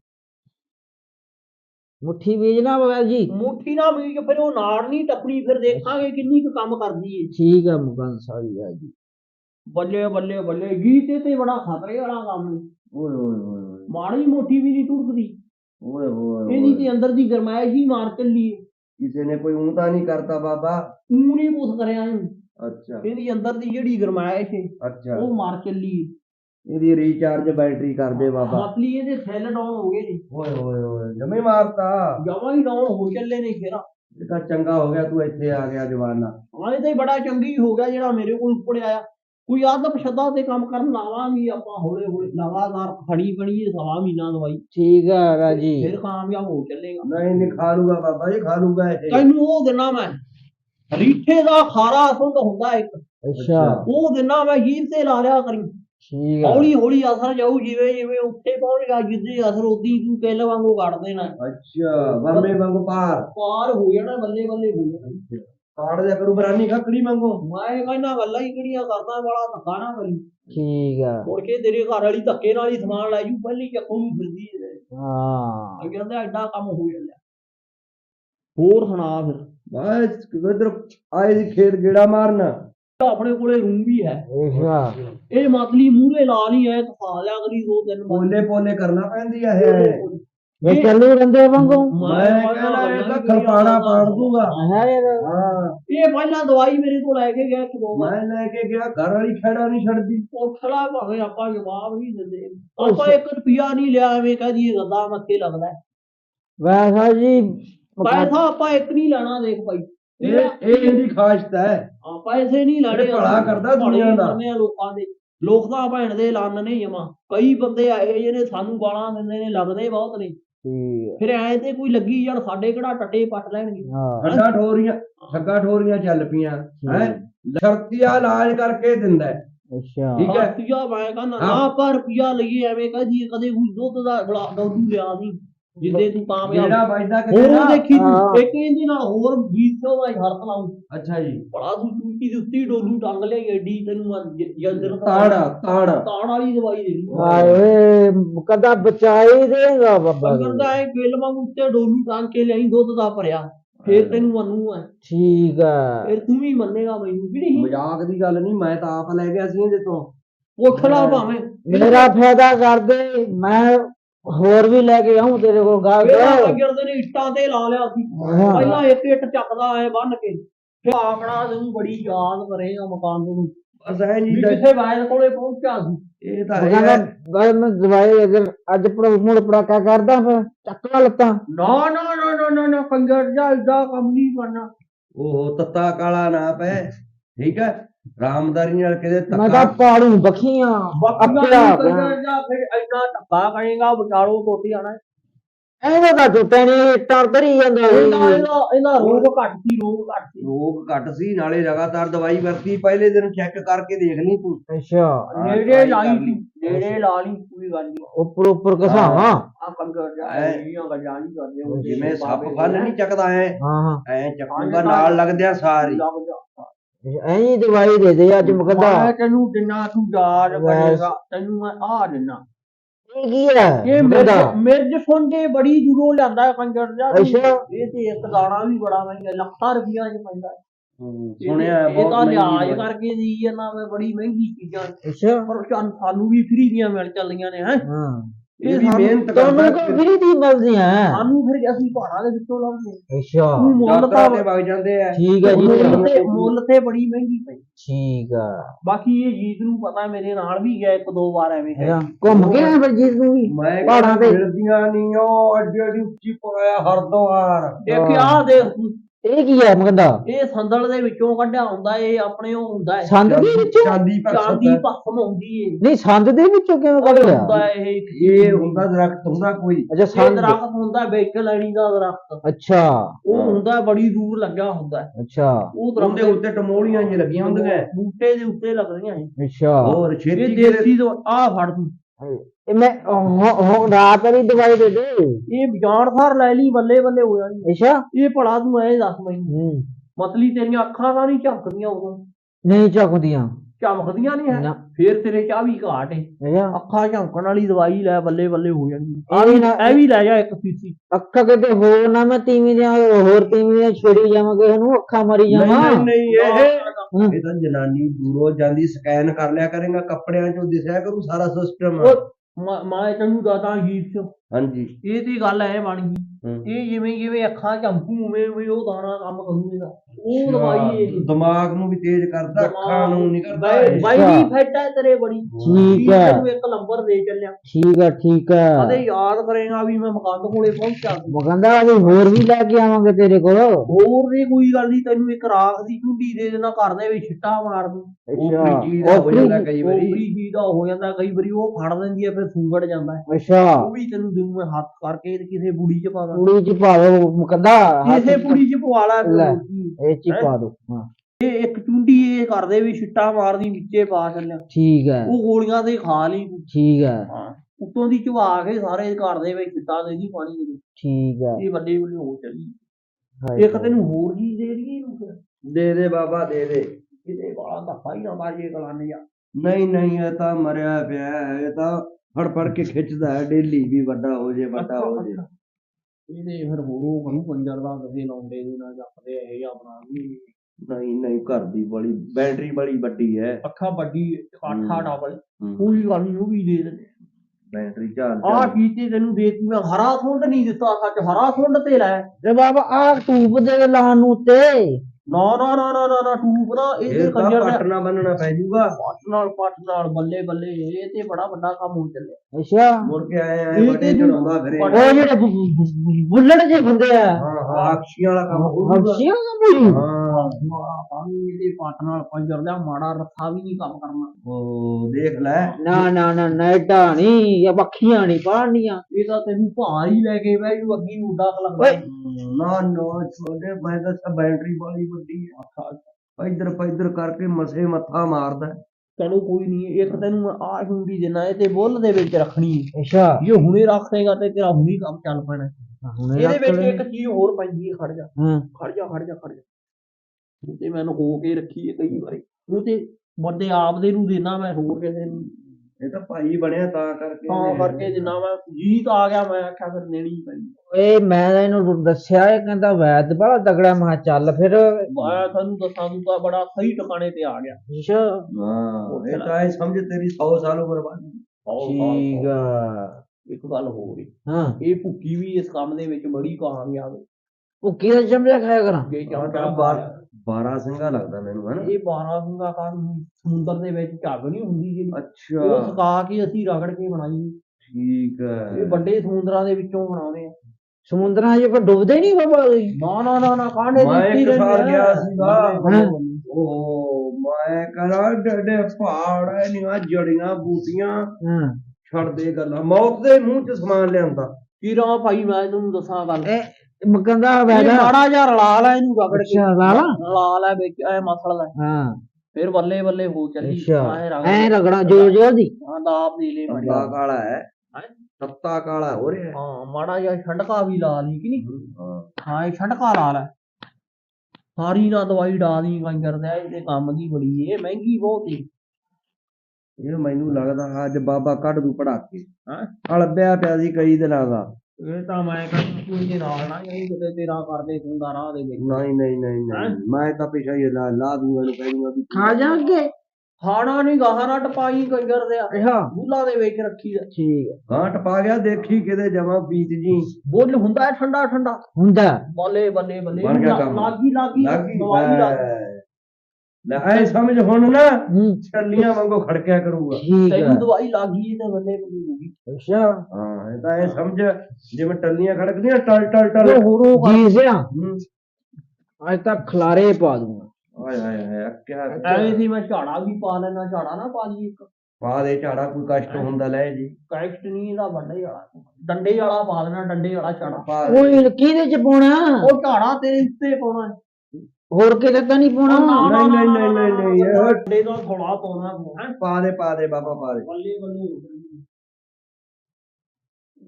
ਮੁੱਠੀ ਬੀਜਣਾ ਵੈਦ ਜੀ।
ਮੁੱਠੀ ਨਾ ਮੀਟ ਫਿਰ ਉਹ ਨਾੜ ਨਹੀਂ ਟੱਪਣੀ ਫਿਰ ਦੇਖਾਂਗੇ ਕਿੰਨੀ ਕੁ ਕੰਮ ਕਰਦੀ ਏ।
ਠੀਕ ਹੈ ਮੁਕੰਦ ਸਾਰੀ ਵੈਦ ਜੀ।
ਬੱਲੇ ਬੱਲੇ ਬੱਲੇ ਗੀਤੇ ਤੇ ਬੜਾ ਖਤਰੇ ਵਾਲਾ ਕੰਮ ਏ।
ਓਏ ਓਏ ਓਏ
ਮਾੜੀ ਮੋਟੀ ਵੀ ਨਹੀਂ ਟੁੱਟਦੀ
ਓਏ ਓਏ
ਇਹਦੀ ਤੇ ਅੰਦਰ ਦੀ ਗਰਮਾਇਸ਼ ਹੀ ਮਾਰ ਚੱਲੀ
ਕਿਸੇ ਨੇ ਕੋਈ ਊਂ ਤਾਂ ਨਹੀਂ ਕਰਤਾ ਬਾਬਾ?
ਤੂੰ ਨਹੀਂ ਪੁੱਛ ਕਰਿਆ ਇਹਨੂੰ।
ਅੱਛਾ।
ਇਹਦੀ ਅੰਦਰ ਦੀ ਜਿਹੜੀ ਗਰਮਾਇਸ਼ ਏ
ਅੱਛਾ।
ਉਹ ਮਾਰ ਚੱਲੀ
ਇਹਦੀ ਰੀਚਾਰਜ ਬੈਟਰੀ ਕਰ ਦੇ ਬਾਬਾ।
ਮਤਲੀ ਇਹਦੇ ਸੈੱਲ ਡਾਊਨ ਹੋ ਗਏ ਜੀ।
ਓਏ ਓਏ ਓਏ ਜਮੇ ਮਾਰਤਾ।
ਜਮਾਂ ਹੀ ਡਾਊਨ ਹੋ ਚੱਲੇ ਨੇ ਫੇਰਾ।
ਇਹ ਤਾਂ ਚੰਗਾ ਹੋ ਗਿਆ ਤੂੰ ਇੱਥੇ ਆ ਗਿਆ ਜਵਾਨਾ।
ਆਏ ਤਾਂ ਹੀ ਬੜਾ ਚੰਗੀ ਹੋ ਗਿਆ ਜਿਹੜਾ ਮੇਰੇ ਕੋਲ ਉੱਪਰ ਆਇਆ। ਕੋਈ ਆਦਮ ਸ਼ਰਧਾ ਤੇ ਕੰਮ ਕਰਨ ਲਾਵਾਂਗੇ ਆਪਾਂ ਹੌਲੇ ਹੌਲੇ। ਲਗਾਤਾਰ ਖੜੀ ਬਣੀ ਹੈ ਸਵਾ ਮਹੀਨਾ ਦਵਾਈ।
ਠੀਕ ਹੈ ਵੈਦ ਜੀ
ਫਿਰ ਕਾਮਯਾਬ ਹੋ ਚੱਲੇਗਾ।
ਨਹੀਂ ਨਹੀਂ ਖਾ ਲੂਗਾ ਬਾਬਾ ਜੀ ਖਾ ਲੂਗਾ ਇਹ
ਤੈਨੂੰ ਉਹ ਦਿਨਾ ਮੈਂ ਰੀਠੇ ਦਾ ਖਾਰਾ ਸੁੰਦ ਹੁੰਦਾ ਇੱਕ।
ਅੱਛਾ।
ਉਹ ਦਿਨਾ ਮੈਂ ਜੀਭ ਤੇ ਲਾ ਲਿਆ ਕਰੀ।
ਠੀਕ ਹੈ
ਹੌਲੀ ਹੌਲੀ ਅਸਰ ਜਾਊ ਜਿਵੇਂ ਜਿਵੇਂ ਉੱਤੇ ਪਹੁੰਚੇਗਾ ਜਿੱਦੇ ਅਸਰ ਉਦੀ ਤੂੰ ਕਿੱਲ ਵਾਂਗੂ ਕੱਢ ਦੇਣਾ।
ਅੱਛਾ ਵਰਮੇ ਵਾਂਗੂ ਪਾਰ
ਪਾਰ ਹੋ ਜਾਣਾ ਬੱਲੇ ਬੱਲੇ ਹੋ ਜਾਣਾ।
ਕਾੜ ਦਿਆ ਕਰੂ ਬਰਾਨੀ ਖੱਕੜੀ ਵਾਂਗੂ।
ਮੈਂ ਕਹਿੰਦਾ ਗੱਲਾਂ ਹੀ ਕਿਹੜੀਆਂ ਕਰਦਾ ਬੜਾ ਧੱਕਾ ਨਾ ਕਰੀ
ਠੀਕ ਹੈ
ਮੁੜ ਕੇ ਤੇਰੇ ਘਰ ਵਾਲੀ ਧੱਕੇ ਨਾਲ ਹੀ ਸਮਾਨ ਲੈ ਜੂ ਪਹਿਲੀ ਚੱਕੂ ਨੂੰ ਫਿਰਦੀ ਹੈ
ਹਾਂ।
ਅੱਗੇ ਕਹਿੰਦਾ ਐਡਾ ਕੰਮ ਹੋ ਜਾਂਦਾ। ਹੋਰ ਸੁਣਾ ਫਿਰ।
ਬਸ ਇਧਰ ਆਏ ਦੀ ਖੇਤ ਗੇੜਾ ਮਾਰਨਾ?
ਆਪਣੇ ਕੋਲੇ ਰੂਮ ਵੀ ਹੈ। ਇਹ ਮਤਲੀ ਮੂਹਰੇ ਲਾ ਲਈ ਐ ਤਫਾ ਲਿਆ ਕਰੀ ਦੋ ਤਿੰਨ।
ਪੋਲੇ ਪੋਲੇ ਕਰਨਾ ਪੈਂਦੀ ਆ ਇਹ।
ਇਹ ਚੱਲੂ ਰੰਦੇ ਵਾਂਗੂ?
ਮੈਂ ਕਹਿੰਦਾ ਇਹ ਤਾਂ ਖਰਪਾਣਾ ਪਾੜ ਦੂਗਾ।
ਹੈ
ਇਹ ਪਹਿਲਾਂ ਦਵਾਈ ਮੇਰੇ ਕੋਲ ਲੈ ਕੇ ਗਿਆ ਵਾਰ।
ਮੈਂ ਲੈ ਕੇ ਗਿਆ ਘਰ ਵਾਲੀ ਖੜਾ ਨਹੀਂ ਛੱਡਦੀ।
ਉਠਲਾ ਭਾਵੇਂ ਆਪਾਂ ਜਵਾਬ ਨਹੀਂ ਦਿੰਦੇ। ਆਪਾਂ 1 ਰੁਪਿਆ ਨਹੀਂ ਲਿਆ ਐਵੇਂ ਕਹਦੀ ਗੱਦਾ ਮੱਥੇ ਲੱਗਦਾ।
ਵੈਸਾ ਜੀ
ਪੈਸਾ ਆਪਾਂ ਇੱਕ ਨਹੀਂ ਲੈਣਾ ਦੇਖ ਭਾਈ।
ਇਹ ਇਹ ਇਹਦੀ ਖਾਸਤ ਹੈ।
ਆ ਪੈਸੇ ਨਹੀਂ ਲੈਣੇ
ਇਹ ਭਲਾ ਕਰਦਾ ਦੁਨੀਆ ਦਾ।
ਲੋਕਾਂ ਦੇ। ਲੋਕ ਤਾਂ ਭੈਣ ਦੇ ਲੰਨ ਨੇ ਜਮਾ। ਕਈ ਬੰਦੇ ਆਏ ਜਿਹਨੇ ਸਾਨੂੰ ਗਾਲਾਂ ਦਿੰਦੇ ਨੇ ਲੱਗਦੇ ਬਹੁਤ ਨੇ।
ਠੀਕ ਹੈ
ਫਿਰ ਐ ਤੇ ਕੋਈ ਲੱਗੀ ਜਾਣ ਸਾਡੇ ਕਿਹੜਾ ਟੱਟੇ ਪੱਟ ਲੈਣਗੇ।
ਹਾਂ।
ਠੱਗਾ ਠੋਰੀਆਂ ਠੱਗਾ ਠੋਰੀਆਂ ਚੱਲ ਪਈਆਂ ਹੈ। ਸ਼ਰਤੀਆ ਇਲਾਜ ਕਰਕੇ ਦਿੰਦਾ ਹੈ।
ਅੱਛਾ।
ਠੀਕ ਹੈ?
ਰੁਪਿਆ ਮੈਂ ਕਹਿੰਦਾ। ਨਾ ਪਰ ਲਈਏ ਐਵੇਂ ਕਹਦੀ ਕਦੇ ਕੋਈ ਦੁੱਧ ਦਾ ਬੜਾ ਦੁੱਧ ਲਿਆ ਨਹੀਂ। ਜਿੱਦੇ ਤੂੰ ਕਾਮਯਾਬ
ਜਿਹੜਾ ਵੱਜਦਾ
ਹੋਰ
ਨਾ।
ਦੇਖੀ
ਹਾਂ।
ਤੂੰ ਇੱਕ ਇਹਦੇ ਨਾਲ ਹੋਰ 200 ਦਾ ਹਰਤ ਲਾਉਂ
ਅੱਛਾ ਜੀ।
ਬੜਾ ਤੂੰ ਚੂਟੀ ਦੇ ਉੱਤੇ ਹੀ ਡੋਲੂ ਟੰਗ ਲਿਆ ਐਡੀ ਤੈਨੂੰ ਜੰਦਰ
ਤਾੜ ਤਾੜ।
ਤਾੜ। ਵਾਲੀ ਦਵਾਈ ਦੇਣੀ
ਆਏ ਕਦਾ ਬਚਾਈ ਦੇਗਾ ਬਾਬਾ ਜੀ।
ਅੰਦਰ ਦਾ ਇਹ ਗਿੱਲ ਵਾਂਗ ਉੱਤੇ ਡੋਲੂ ਟੰਗ ਕੇ ਲਿਆਈ ਦੁੱਧ ਦਾ ਭਰਿਆ। ਫੇਰ ਤੈਨੂੰ ਮੰਨੂ ਹੈ
ਠੀਕ ਹੈ
ਫੇਰ ਤੂੰ ਵੀ ਮੰਨੇਗਾ ਮੈਨੂੰ ਕਿ ਨਹੀਂ?
ਮਜ਼ਾਕ ਦੀ ਗੱਲ ਨਹੀਂ ਮੈਂ ਤਾਂ ਆਪ ਲੈ ਗਿਆ ਸੀ ਇਹਦੇ ਤੋਂ।
ਉੱਠ ਲਾ ਭਾਵੇਂ।
ਮੇਰਾ ਫਾਇਦਾ ਕਰ ਦੇ ਮੈਂ ਹੋਰ ਵੀ ਲੈ ਕੇ ਆਉਂ ਤੇਰੇ ਕੋਲ ਗਾ
ਮੇਰਾ ਨੇ ਇੱਟਾਂ ਤੇ ਲਾ ਲਿਆ ਸੀ।
ਹਾਂ।
ਪਹਿਲਾਂ ਇੱਕ ਇੱਟ ਚੱਕਦਾ ਐ ਬੰਨ ਕੇ। ਫਿਰ ਆਕੜਾ ਤੈਨੂੰ ਬੜੀ ਯਾਦ ਕਰੇਗਾ ਮਕਾਨ ਨੂੰ।
ਬਸ ਐ
ਵੀ ਕਿਸੇ ਵਾਇਰ ਕੋਲੇ ਪਹੁੰਚਿਆ ਸੀ।
ਇਹ ਤਾਂ ਹੈ
ਬਾਈ ਮੈਂ ਦਵਾਈ ਅਗਰ ਅੱਜ ਪੜਾ ਮੁੜ ਪੜਾਕਾ ਕਰਦਾ ਫਿਰ? ਚੱਕਾ ਲੱਤਾਂ।
ਨਾ ਨਾ ਨਾ ਨਾ ਨਾ ਨਾ ਕੰਜਰ ਜਾ ਇਦਾਂ ਕੰਮ ਨਹੀਂ ਕਰਨਾ
ਉਹ ਤੱਤਾ ਕਾਲਾ ਨਾ ਪੈ। ਠੀਕ ਹੈ? ਰਾਮਦਾਰੀ ਨਾਲ ਕਿਤੇ
ਮੈਂ ਤਾਂ ਪਾੜੂ ਬਖੀਆਂ
ਜਾ ਫਿਰ ਇਦਾਂ ਧੱਕਾ ਕਰੇਗਾ ਵਿਚਾਰੋ ਟੋਟੀ ਆਣਾ।
ਐਵੇਂ ਤਾਂ ਟੁੱਟੇ ਨਹੀਂ ਤਰੀ ਜਾਂਦਾ
ਇਹਦਾ
ਸੀ।
ਇਹਦਾ ਇਹਦਾ ਰੋਗ ਘੱਟ ਸੀ ਰੋਗ ਘੱਟ ਸੀ।
ਰੋਗ ਘੱਟ ਸੀ ਨਾਲੇ ਲਗਾਤਾਰ ਦਵਾਈ ਵਰਤੀ ਪਹਿਲੇ ਦਿਨ ਚੈੱਕ ਕਰਕੇ ਦੇਖ ਲਈ ਤੂੰ।
ਅੱਛਾ।
ਹਾਂ,
ਨੇੜੇ
ਦਵਾਈ
ਲਾਈ
ਕਰ
ਸੀ। ਨੇੜੇ ਲਾ ਲਈ ਕੋਈ ਗੱਲ ਨਹੀਂ
ਉੱਪਰ ਉੱਪਰ ਘਸਾਵਾਂ।
ਆ ਕੰਜਰ ਜਾ
ਐ।
ਇਹਦੀਆਂ ਗੱਲਾਂ ਨਹੀਂ ਕਰਦੇ
ਜਿਵੇਂ ਸੱਪ ਫਲ ਨਹੀਂ ਚੱਕਦਾ ਐ।
ਹਾਂ ਹਾਂ।
ਐ ਚੱਕੂਗਾ ਨਾਲ ਲੱਗਦਿਆਂ ਸਾਰੀ।
ਲੱਗ ਜਾ
ਐਂ ਹੀ ਦਵਾਈ ਦੇ ਦੇ ਅੱਜ ਮੁਕਦਾ
ਮੈਂ ਤੈਨੂੰ ਦਿਨਾ ਤੂੰ
ਬਸ।
ਕਰੇਗਾ ਤੈਨੂੰ ਮੈਂ ਆ ਦਿਨਾ।
ਇਹ ਕੀ ਹੈ
ਇਹ
ਮੁਕੱਦਾ?
ਮਿਰਜ ਮਿਰਜ ਸੁਣਦੇ ਬੜੀ ਦੂਰੋਂ ਲਿਆਂਦਾ ਕੰਜਰ ਜਾ
ਅੱਛਾ।
ਇਹ ਤੇ ਇੱਕ ਦਾਣਾ ਵੀ ਬੜਾ ਮਹਿੰਗਾ ਲੱਖਾਂ ਰੁਪਈਆ ਚ ਪੈਂਦਾ
ਸੁਣਿਆ
ਇਹ
ਬਹੁਤ
ਤਾਂ ਲਿਆਜ
ਮਹਿੰਗੀ ਹੈ।
ਕਰਕੇ ਦੀ ਇਹਨਾਂ ਵਿੱਚ ਬੜੀ ਮਹਿੰਗੀ ਚੀਜ਼ਾਂ।
ਅੱਛਾ।
ਪਰ ਸਾਨੂੰ ਸਾਨੂੰ ਵੀ ਫ੍ਰੀ ਦੀਆਂ ਮਿਲ ਚੱਲੀਆਂ ਨੇ ਹੈ।
ਹਾਂ।
ਇਹ ਵੀ ਮਿਹਨਤ
ਤੁਹਾਨੂੰ
ਕਰਦਾ
ਕੋਈ ਫਰੀ ਦੀ ਮਿਲਦੀਆਂ
ਸਾਨੂੰ ਫਿਰ ਅਸੀਂ ਪਹਾੜਾਂ ਦੇ ਵਿੱਚੋਂ ਲੱਭਦੇ
ਅੱਛਾ।
ਮੁੱਲ ਤਾਂ
ਯਾਤਰਾ ਤੇ ਵਗ ਜਾਂਦੇ ਆ।
ਠੀਕ ਹੈ ਜੀ।
ਮੁੱਲ ਤੇ ਮੁੱਲ ਤੇ ਬੜੀ ਮਹਿੰਗੀ ਪਈ।
ਠੀਕ ਆ।
ਬਾਕੀ ਇਹ ਜੀਤ ਨੂੰ ਪਤਾ ਮੇਰੇ ਨਾਲ ਵੀ ਗਿਆ ਇੱਕ ਦੋ ਵਾਰ ਐਵੇਂ ਹੈ।
ਘੁੰਮ ਕੇ ਆਏ ਫਿਰ ਜਿਸ ਨੂੰ ਵੀ?
ਮੈਂ
ਪਹਾੜਾਂ ਤੇ।
ਮਿਲਦੀਆਂ ਨਹੀਂ ਉਹ ਅੱਡੀ ਅੱਡੀ ਉੱਚੀ ਪਾਇਆ ਹਰਦੁਆਰ।
ਦੇਖਿਆ ਆਹ ਦੇਖ ਤੂੰ,
ਇਹ ਕੀ ਹੈ ਮਗੰਦਾ
ਇਹ ਸੰਦਲ ਦੇ ਵਿੱਚੋਂ ਕੱਢਿਆ ਹੁੰਦਾ ਇਹ ਆਪਣੇ ਉਹ ਹੁੰਦਾ ਹੈ।
ਸੰਦ ਦੇ ਵਿੱਚੋਂ?
ਚਾਂਦੀ
ਚਾਂਦੀ ਭਸਮ ਹੁੰਦੀ ਏ।
ਨਹੀਂ ਸੰਦ ਦੇ ਵਿੱਚੋਂ ਕਿਵੇਂ ਕੱਢ ਲਿਆ?
ਹੁੰਦਾ ਇਹ
ਇਹ ਹੁੰਦਾ ਦਰਖਤ ਹੁੰਦਾ ਕੋਈ।
ਅੱਛਾ ਸੰਦ।
ਦਰਖਤ ਹੁੰਦਾ ਵਿੱਚ ਲੈਣੀ ਦਾ ਦਰਖਤ।
ਅੱਛਾ।
ਉਹ ਹੁੰਦਾ ਬੜੀ ਦੂਰ ਲੱਗਾ ਹੁੰਦਾ ਹੈ।
ਅੱਛਾ।
ਉਹ
ਉਹਦੇ
ਦਰਖਤ
ਉੱਤੇ ਟਮੋਲੀਆਂ ਜਿਹੀਆਂ ਲੱਗੀਆਂ ਹੁੰਦੀਆਂ।
ਬੂਟੇ ਦੇ ਉੱਤੇ ਲੱਗਦੀਆਂ
ਅੱਛਾ।
ਹੋਰ ਛੇਤੀ
ਦੇਸੀ ਤੋਂ ਆਹ ਫੜ ਤੂੰ।
ਇਹ ਮੈਂ ਹੋ- ਹੋ- ਰਾਤ ਵਾਲੀ ਦਵਾਈ ਦੇ ਦੇ।
ਇਹ ਜਾਣ ਸਾਰ ਲੈ ਲਈ ਬੱਲੇ ਬੱਲੇ ਹੋ ਜਾਣੀ
ਅੱਛਾ।
ਇਹ ਭਲਾ ਤੂੰ ਐ ਦੱਸ ਮੈਨੂੰ।
ਹੂੰ।
ਮਤਲੀ ਤੇਰੀਆਂ ਅੱਖਾਂ ਤਾਂ ਨਹੀਂ ਝਮਕਦੀਆਂ ਉਦੋਂ।
ਨਹੀਂ ਝੁਕਦੀਆਂ।
ਝਮਕਦੀਆਂ ਨਹੀਂ ਹੈ।
ਨਾ।
ਫੇਰ ਤੇਰੇ ਚਾਹ ਵੀ ਘਾਟ ਏ।
ਅੱਛਾ।
ਅੱਖਾਂ ਝਮਕਣ ਵਾਲੀ ਦਵਾਈ ਲੈ ਬੱਲੇ ਬੱਲੇ ਹੋ ਜਾਣੀ
ਇਹ ਵੀ ਨਾ
ਐ ਵੀ ਲੈ ਜਾ ਇੱਕ ਸੀਸੀ।
ਅੱਖਾਂ ਕਿਤੇ ਹੋਰ ਨਾ ਮੈਂ ਤੀਵੀਂ ਦੀਆਂ ਹੋਰ ਤੀਵੀਂ ਦੀਆਂ ਛੇੜੀ ਜਾਵਾਂ ਕਿਸੇ ਨੂੰ ਅੱਖਾਂ ਮਾਰੀ ਜਾਵਾਂ।
ਨਹੀਂ, ਨਹੀਂ ਇਹ। ਇਹ ਤਾਂ ਜਨਾਨੀ ਦੂਰੋਂ ਜਾਂਦੀ ਸਕੈਨ ਕਰ ਲਿਆ ਕਰੇਗਾ ਕੱਪੜਿਆਂ ਚੋਂ ਦਿਸਿਆ ਕਰੂ ਸਾਰਾ ਸਿਸਟਮ
ਉਹ ਮੈਂ- ਤੈਨੂੰ ਗੀਤ ਚ
ਹਾਂਜੀ।
ਇਹ ਤੇ ਗੱਲ ਐ ਬਣ ਗਈ। ਇਹ ਜਿਵੇਂ ਜਿਵੇਂ ਅੱਖਾਂ ਝਮਕੂ ਉਵੇਂ ਉਵੇਂ ਉਹ ਦਾਣਾ ਕੰਮ ਕਰੂ ਇਹਦਾ। ਉਹ ਦਵਾਈ ਇਹ
ਦਿਮਾਗ ਨੂੰ ਵੀ ਤੇਜ਼ ਕਰਦਾ ਅੱਖਾਂ ਨੂੰ ਨਹੀਂ ਕਰਦਾ।
ਬਾਈ ਵੀ ਫਿੱਟ ਤੇਰੇ ਬੜੀ।
ਠੀਕ ਹੈ
ਤੈਨੂੰ ਇੱਕ ਨੰਬਰ ਦੇ ਚੱਲਿਆ।
ਠੀਕ ਹੈ ਠੀਕ ਹੈ
ਕਦੇ ਯਾਦ ਕਰੇਗਾ ਵੀ ਮੈਂ ਮਕੰਦ ਕੋਲੇ ਪਹੁੰਚਾ
ਮੈਂ ਕਹਿੰਦਾ ਵੀ ਹੋਰ ਵੀ ਲੈ ਕੇ ਆਵਾਂਗੇ ਤੇਰੇ ਕੋਲ?
ਹੋਰ ਨਹੀਂ ਕੋਈ ਗੱਲ ਨਹੀਂ ਤੈਨੂੰ ਇੱਕ ਰਾਖ ਦੀ ਝੁੰਡੀ ਦੇ ਦੇਣਾ ਘਰ ਦੇ ਵਿੱਚ ਛਿੱਟਾ ਮਾਰ ਦੂੰ।
ਉਪਰੀ ਚੀਜ਼ ਦਾ ਹੋ ਜਾਂਦਾ ਕਈ
ਉਹ
ਵਾਰੀ।
ਬੜੀ ਚੀਜ਼ ਦਾ ਹੋ ਜਾਂਦਾ ਕਈ ਵਾਰੀ ਉਹ ਫੜ ਲੈਂਦੀ ਹੈ ਫਿਰ ਸੁੰਗੜ ਜਾਂਦਾ।
ਅੱਛਾ।
ਉਹ ਵੀ ਤੈਨੂੰ ਦਿਨ ਮੈਂ ਹੱਥ ਕਰਕੇ ਤੇ ਕਿਸੇ ਬੁੜੀ ਚ ਪਾ ਦਾਂ
ਕੁੜੀ ਚ ਪਾ ਦੋ ਮੁਕੰਦਾ
ਕਿਸੇ ਬੁੜੀ ਚ ਪਵਾ ਲਾ।
ਇਹ ਚ ਹੀ ਪਾ ਦੋ ਹਾਂ।
ਇਹ ਇੱਕ ਚੁੰਡੀ ਇਹ ਕਰਦੇ ਵੀ ਛਿੱਟਾ ਮਾਰਦੀ ਵਿੱਚੇ ਪਾ ਚੱਲਿਆ
ਠੀਕ ਹੈ।
ਉਹ ਗੋਲੀਆਂ ਤੇ ਖਾ ਲਈ।
ਠੀਕ ਹੈ।
ਹਾਂ। ਉੱਤੋਂ ਦੀ ਚਵਾ ਕੇ ਸਾਰੇ ਘਰ ਦੇ ਵਿੱਚ ਛਿੱਟਾ ਦੇ ਦੀ ਪਾਣੀ ਦੇ ਵਿੱਚ।
ਠੀਕ ਹੈ।
ਇਹ ਵੱਡੇ ਵੱਡੇ ਹੋ ਚੱਲੀ।
ਹਾਏ
ਇੱਕ ਤੈਨੂੰ ਹੋਰ ਕੀ ਦੇ ਫਿਰ।
ਦੇ ਦੇ ਬਾਬਾ ਦੇ ਦੇ।
ਕਿਤੇ ਵਾਲਾ ਧੱਫਾ ਹੀ ਨਾ ਮਾਰੀਏ ਗਲਾਨੇ ਆ
ਨਹੀਂ ਨਹੀਂ ਇਹ ਤਾਂ ਮਰਿਆ ਪਿਆ ਹੈ, ਇਹ ਤਾਂ ਫੜ ਫੜ ਕੇ ਖਿੱਚਦਾ ਹੈ ਡੇਲੀ ਵੀ ਵੱਡਾ ਹੋ ਜੇ ਵੱਡਾ ਹੋ ਜੇ।
ਇਹਦੇ ਫਿਰ ਹੋਰੋ ਕਰੂ ਪੰਜਰ ਦਾ ਕਦੇ ਲਾਉਂਦੇ ਦੇ ਨਾ ਜੱਪਦੇ ਇਹ ਜਾਂ ਬਣਾ ਲਈ
ਨਹੀਂ ਨਹੀਂ ਘਰ ਦੀ ਬੜੀ ਬੈਟਰੀ ਬੜੀ ਵੱਡੀ ਹੈ।
ਅੱਖਾਂ ਵੱਡੀ ਕਾਠਾ
ਹੂੰ।
ਡਬਲ
ਹੂੰ,
ਕੋਈ ਗੱਲ ਨਹੀਂ ਉਹ ਵੀ ਦੇ ਦਿੰਦੇ
ਬੈਟਰੀ ਚਾਰ
ਆਹ ਚੀਜ਼ ਤੇ ਤੈਨੂੰ ਦੇਤੀ ਮੈਂ ਹਰਾ ਸੁੰਡ ਨਹੀਂ ਦਿੱਤਾ ਸੱਚ ਹਰਾ ਸੁੰਡ ਤੇ ਲੈ
ਤੇ ਬਾਬਾ ਆ ਟੂਬ ਦੇ ਲਾਣ ਨੂੰ ਉੱਤੇ।
ਨਾ ਨਾ ਨਾ ਨਾ ਨਾ ਨਾ ਟੂਬ ਨਾ ਇਹ ਤੇ
ਇਹ ਤਾਂ
ਕੰਜਰ ਦਾ
ਪੱਟ ਨਾ ਬੰਨਣਾ ਪੈ ਜਾਊਗਾ।
ਪੱਟ ਨਾਲ ਪੱਟ ਨਾਲ ਬੱਲੇ ਬੱਲੇ ਇਹ ਤੇ ਬੜਾ ਵੱਡਾ ਕੰਮ ਹੋ ਚੱਲਿਆ।
ਅੱਛਾ।
ਮੁੜ ਕੇ ਆਏ ਆਏ
ਇਹ ਤੇ
ਚੜਾਉਂਦਾ ਫਿਰੇ
ਪੱਟ-
ਉਹ ਜਿਹੜੇ ਬੁ- ਬੁ- ਬੁ- ਬੁੱਲੜ ਜੇ ਹੁੰਦੇ ਆ।
ਹਾਂ। ਵਾਲਾ ਕੰਮ ਹੋ ਹਾਂ
ਮਾੜਾ ਪਾਣੀ ਦੇ ਪੱਟ ਨਾਲ ਪੰਜਰ ਦਾ ਮਾੜਾ ਰੱਥਾ ਵੀ ਨਹੀਂ ਕੰਮ ਕਰਨਾ।
ਉਹ ਦੇਖ ਲੈ।
ਨਾ ਨਾ ਨਾ ਨੈਟਾ ਨਹੀਂ ਜਾਂ ਬੱਖੀਆਂ ਨਹੀਂ ਪਾਣੀਆਂ
ਇਹ ਤਾਂ ਤੈਨੂੰ ਭਾਰ ਹੀ ਲੈ ਕੇ ਬਹਿ ਜੂ ਅੱਗੀ
ਨਾ ਨਾ ਮੈਂ ਤਾਂ ਬੈਟਰੀ ਵਾਲੀ ਵੱਡੀ ਹੈ ਇਧਰ ਪੈਦਰ ਕਰਕੇ ਮਸੇ ਮੱਥਾ ਮਾਰਦਾ।
ਚਲੋ ਕੋਈ ਨਹੀਂ ਇੱਕ ਤੈਨੂੰ ਮੈਂ ਆਹ ਹੁੰਦੀ ਦੇਣਾ ਇਹ ਤੇ ਬੁੱਲ ਦੇ ਵਿੱਚ ਰੱਖਣੀ ਹੈ।
ਅੱਛਾ।
ਇਹ ਹੁਣੇ ਰੱਖ ਦੇਗਾ ਤੇ ਤੇਰਾ ਹੁਣੀ ਕੰਮ ਚੱਲ ਪੈਣਾ ਹੈ।
ਹੁਣ
ਇਹਦੇ ਵਿੱਚ ਇੱਕ ਚੀਜ਼ ਹੋਰ ਪੈਂਦੀ ਹੈ ਖੜ ਜਾ।
ਹਾਂ।
ਖੜ ਜਾ ਖੜ ਜਾ ਖੜ ਜਾ। ਉਹ ਤੇ ਮੈਨੂੰ ਹੋ ਕੇ ਰੱਖੀ ਹੈ ਕਈ ਵਾਰੀ। ਉਹ ਤੇ ਵੱਡੇ ਆਪ ਦੇ ਨੂੰ ਦੇਣਾ ਮੈਂ ਹੋਰ ਕਿਸੇ ਨੂੰ।
ਇਹ ਤਾਂ ਭਾਈ ਬਣਿਆ ਤਾਂ ਕਰਕੇ
ਤਾਂ ਕਰਕੇ ਜਿੰਨਾ ਮੈਂ ਜੀਤ ਆ ਗਿਆ ਮੈਂ ਆਖਿਆ ਫਿਰ ਦੇਣੀ ਹੀ
ਇਹ ਮੈਂ ਤਾਂ ਇਹਨੂੰ ਦੱਸਿਆ ਇਹ ਕਹਿੰਦਾ ਵੈਦ ਬੜਾ ਤਗੜਾ ਮੈਂ ਕਿਹਾ ਚੱਲ ਫਿਰ।
ਮੈਂ ਤੁਹਾਨੂੰ ਦੱਸਾਂ ਤੂੰ ਤਾਂ ਬੜਾ ਸਹੀ ਟਿਕਾਣੇ ਤੇ ਆ ਗਿਆ।
ਅੱਛਾ।
ਹਾਂ ਇਹ ਤਾਂ ਇਹ ਸਮਝ ਤੇਰੀ 100 ਸਾਲ ਉਮਰ ਬਾਅਦ
ਠੀਕ ਆ।
ਇੱਕ ਗੱਲ ਹੋਰ ਏ
ਹਾਂ।
ਇਹ ਭੁੱਕੀ ਵੀ ਇਸ ਕੰਮ ਦੇ ਵਿੱਚ ਬੜੀ ਕਾਮਯਾਬ ਹੈ
ਉਹ ਕਿਹਦਾ ਜੰਮਿਆ ਖਾਇਆ ਕਰਾਂ?
ਜੇ
ਹਾਂ,
ਚਮਚਾ
ਬਾਰ- 12 ਸਿੰਘਾ ਲੱਗਦਾ ਮੈਨੂੰ ਹਨਾ
ਇਹ 12 ਸਿੰਘਾ ਕੰਮ ਸਮੁੰਦਰ ਦੇ ਵਿੱਚ ਝੱਗ ਨਹੀਂ ਹੁੰਦੀ ਜਿਹੜੀ। ਉਹ
ਅੱਛਾ
ਸੁਕਾ ਕੇ ਅਸੀਂ ਰਗੜ ਕੇ ਬਣਾਈ।
ਠੀਕ
ਇਹ
ਹੈ
ਵੱਡੇ ਸਮੁੰਦਰਾਂ ਦੇ ਵਿੱਚੋਂ ਬਣਾਉਂਦੇ ਆ।
ਸਮੁੰਦਰਾਂ 'ਚ ਪਰ ਡੁੱਬਦੇ ਨਹੀਂ ਬਾਬਾ ਜੀ
ਨਾ ਨਾ ਨਾ ਨਾ ਕਾਂਡੇ
ਮੈਂ
ਦਿੱਤੀ
ਇੱਕ ਸਾਲ। ਗਿਆ ਸੀਗਾ। ਉਹ ਮੈਂ ਕਰਾਂ ਡੱਡੇ ਪਹਾੜ ਐ ਨੀਆਂ ਜੜੀਆਂ ਬੂਟੀਆਂ।
ਹਾਂ।
ਛੱਡ ਦੇ ਗੱਲਾਂ। ਮੌਤ ਦੇ ਮੂੰਹ 'ਚ ਸਮਾਨ ਲਿਆਂਦਾ।
ਕੀਰਾ ਭਾਈ ਮੈਂ ਤੈਨੂੰ ਦੱਸਾਂ ਗੱਲ।
ਇਹ ਵੈਦਾ।
ਮਾੜਾ ਜਿਹਾ ਰਲਾ ਲੈ ਇਹਨੂੰ ਰਗੜ ਕੇ।
ਅੱਛਾ ਲਾਲਾ
ਰਲਾ ਲੈ ਵਿੱਚ ਐ ਮਸਲ ਲੈ।
ਹਾਂ।
ਫਿਰ ਬੱਲੇ ਬੱਲੇ ਹੋ ਚੱਲੀ।
ਅੱਛਾ।
ਐਂ ਰਗੜ
ਐ ਰਗੜਾ ਜੋਰ ਜੋਰ ਦੀ।
ਹਾਂ ਦਾਬ ਦੇ ਲੈ ਮਾੜੀ।
ਤੱਤਾ ਕਾਲਾ ਹੈ।
ਹੈਂ?
ਤੱਤਾ ਕਾਲਾ ਹੋ ਰਿਹਾ
ਹਾਂ। ਮਾੜਾ ਜਿਹਾ ਛੰਡਕਾ ਵੀ ਲਾ ਲਈ ਕਿ ਨਹੀਂ?
ਹਾਂ
ਹਾਂ। ਇਹ ਛੰਡਕਾ ਲਾ ਲੈ। ਸਾਰੀ ਨਾ ਦਵਾਈ ਡਾ ਦੀ ਕੰਜਰ ਦੇ ਇਹਦੇ ਕੰਮ ਦੀ ਬੜੀ ਏ ਮਹਿੰਗੀ ਬਹੁਤ ਏ।
ਇਹ ਮੈਨੂੰ ਲੱਗਦਾ ਅੱਜ ਬਾਬਾ ਕੱਢ ਦੂ ਪੜਾਕੇ।
ਹੈਂ?
ਅਲਬਿਆ ਪਿਆ ਸੀ ਕਈ ਦਿਨਾਂ ਦਾ।
ਇਹ ਤਾਂ ਮੈਂ ਕਹਿੰਦਾ ਤੂੰ ਇਹਦੇ ਨਾਲ ਨਾ ਜਾਈਂ ਕਿਤੇ ਤੇਰਾ ਕਰਦੇ ਤੂੰ ਦਾ ਰਾਹ ਦੇ ਵਿੱਚ
ਨਹੀਂ ਨਹੀਂ ਨਹੀਂ
ਹੈਂ?
ਨਹੀਂ ਮੈਂ ਤਾਂ ਪਿਛਾ ਹੀ ਲਾ ਲਾ ਦੂੰਗਾ ਇਹਨੂੰ ਕਹਿ ਦੂੰਗਾ ਵੀ
ਖਾ ਜਾਗੇ
ਖਾਣਾ ਨਹੀਂ ਗਾਹਾਂ ਨਾ ਟਪਾਈ ਕੰਜਰ ਦੇ
ਅੱਛਾ
ਬੁੱਲਾ ਦੇ ਵਿੱਚ ਰੱਖੀ ਦਾ
ਠੀਕ ਹੈ
ਗਿਆ ਦੇਖੀ ਕਿਤੇ ਜਮਾ ਬੀਤ ਜੀ।
ਬੁੱਲ ਹੁੰਦਾ ਹੈ ਠੰਡਾ ਠੰਡਾ।
ਹੁੰਦਾ।
ਬੱਲੇ ਬੱਲੇ ਬੱਲੇ।
ਬਣ ਗਿਆ ਕੰਮ।
ਲਾਗੀ ਲਾਗੀ
ਲੱਗੀ
ਦਵਾਈ ਲੱਗ
ਲੈ ਐ ਸਮਝ ਹੁਣ ਨਾ
ਹੂੰ।
ਛੱਲੀਆਂ ਵਾਂਗੂ ਖੜਕਿਆ ਕਰੂਗਾ।
ਹੈ
ਤੈਨੂੰ ਦਵਾਈ ਲੱਗੀ ਤੇ ਬੱਲੇ ਬੱਲੇ ਹੋ ਗਈ
ਅੱਛਾ।
ਹਾਂ ਇਹ ਤਾਂ ਐ ਸਮਝ ਜਿਵੇਂ ਟੱਲੀਆਂ ਖੜਕਦੀਆਂ ਟਲ ਟਲ ਟਲ।
ਹੋਰੋਂ
ਜੀ ਸਿਆ
ਹੂੰ।
ਅੱਜ ਤੱਕ ਖਲਾਰੇ ਪਾ ਦੂੰਗਾ।
ਆਏ ਹਾਏ ਹਾਏ ਕਿਆ
ਐਵੇਂ ਸੀ ਮੈਂ ਝਾੜਾ ਵੀ ਪਾ ਲੈਣਾ ਝਾੜਾ ਨਾ ਪਾ ਲਈ ਇੱਕ।
ਪਾ ਦੇ ਝਾੜਾ ਕੋਈ ਕਸ਼ਟ ਹੁੰਦਾ ਲੈ ਜੀ।
ਕੈਕਟ ਨਹੀਂ ਇਹਦਾ ਵੱਡੇ ਵਾਲਾ। ਡੰਡੇ ਵਾਲਾ ਪਾ ਦੇਣਾ ਡੰਡੇ ਵਾਲਾ ਝਾੜਾ।
ਓਏ ਕਿਹਦੇ ਚ ਪਾਉਣਾ?
ਉਹ ਝਾੜਾ ਤੇਰੇ ਉੱਤੇ ਪਾਉਣਾ। ਹੈ।
ਹੋਰ ਕਿਤੇ ਤਾਂ ਨਹੀਂ ਪਾਉਣਾ?
ਨਹੀਂ, ਨਹੀਂ, ਨਹੀਂ, ਨਹੀਂ, ਨਹੀਂ, ਇਹ-
ਡੰਡੇ ਦਾ ਥੋੜਾ ਪਾਉਣਾ ਹੈ?
ਪਾ ਦੇ ਪਾ ਦੇ ਬਾਬਾ ਪਾ ਦੇ।
ਬੱਲੇ ਬੱਲੇ ਹੋ ਗਈ।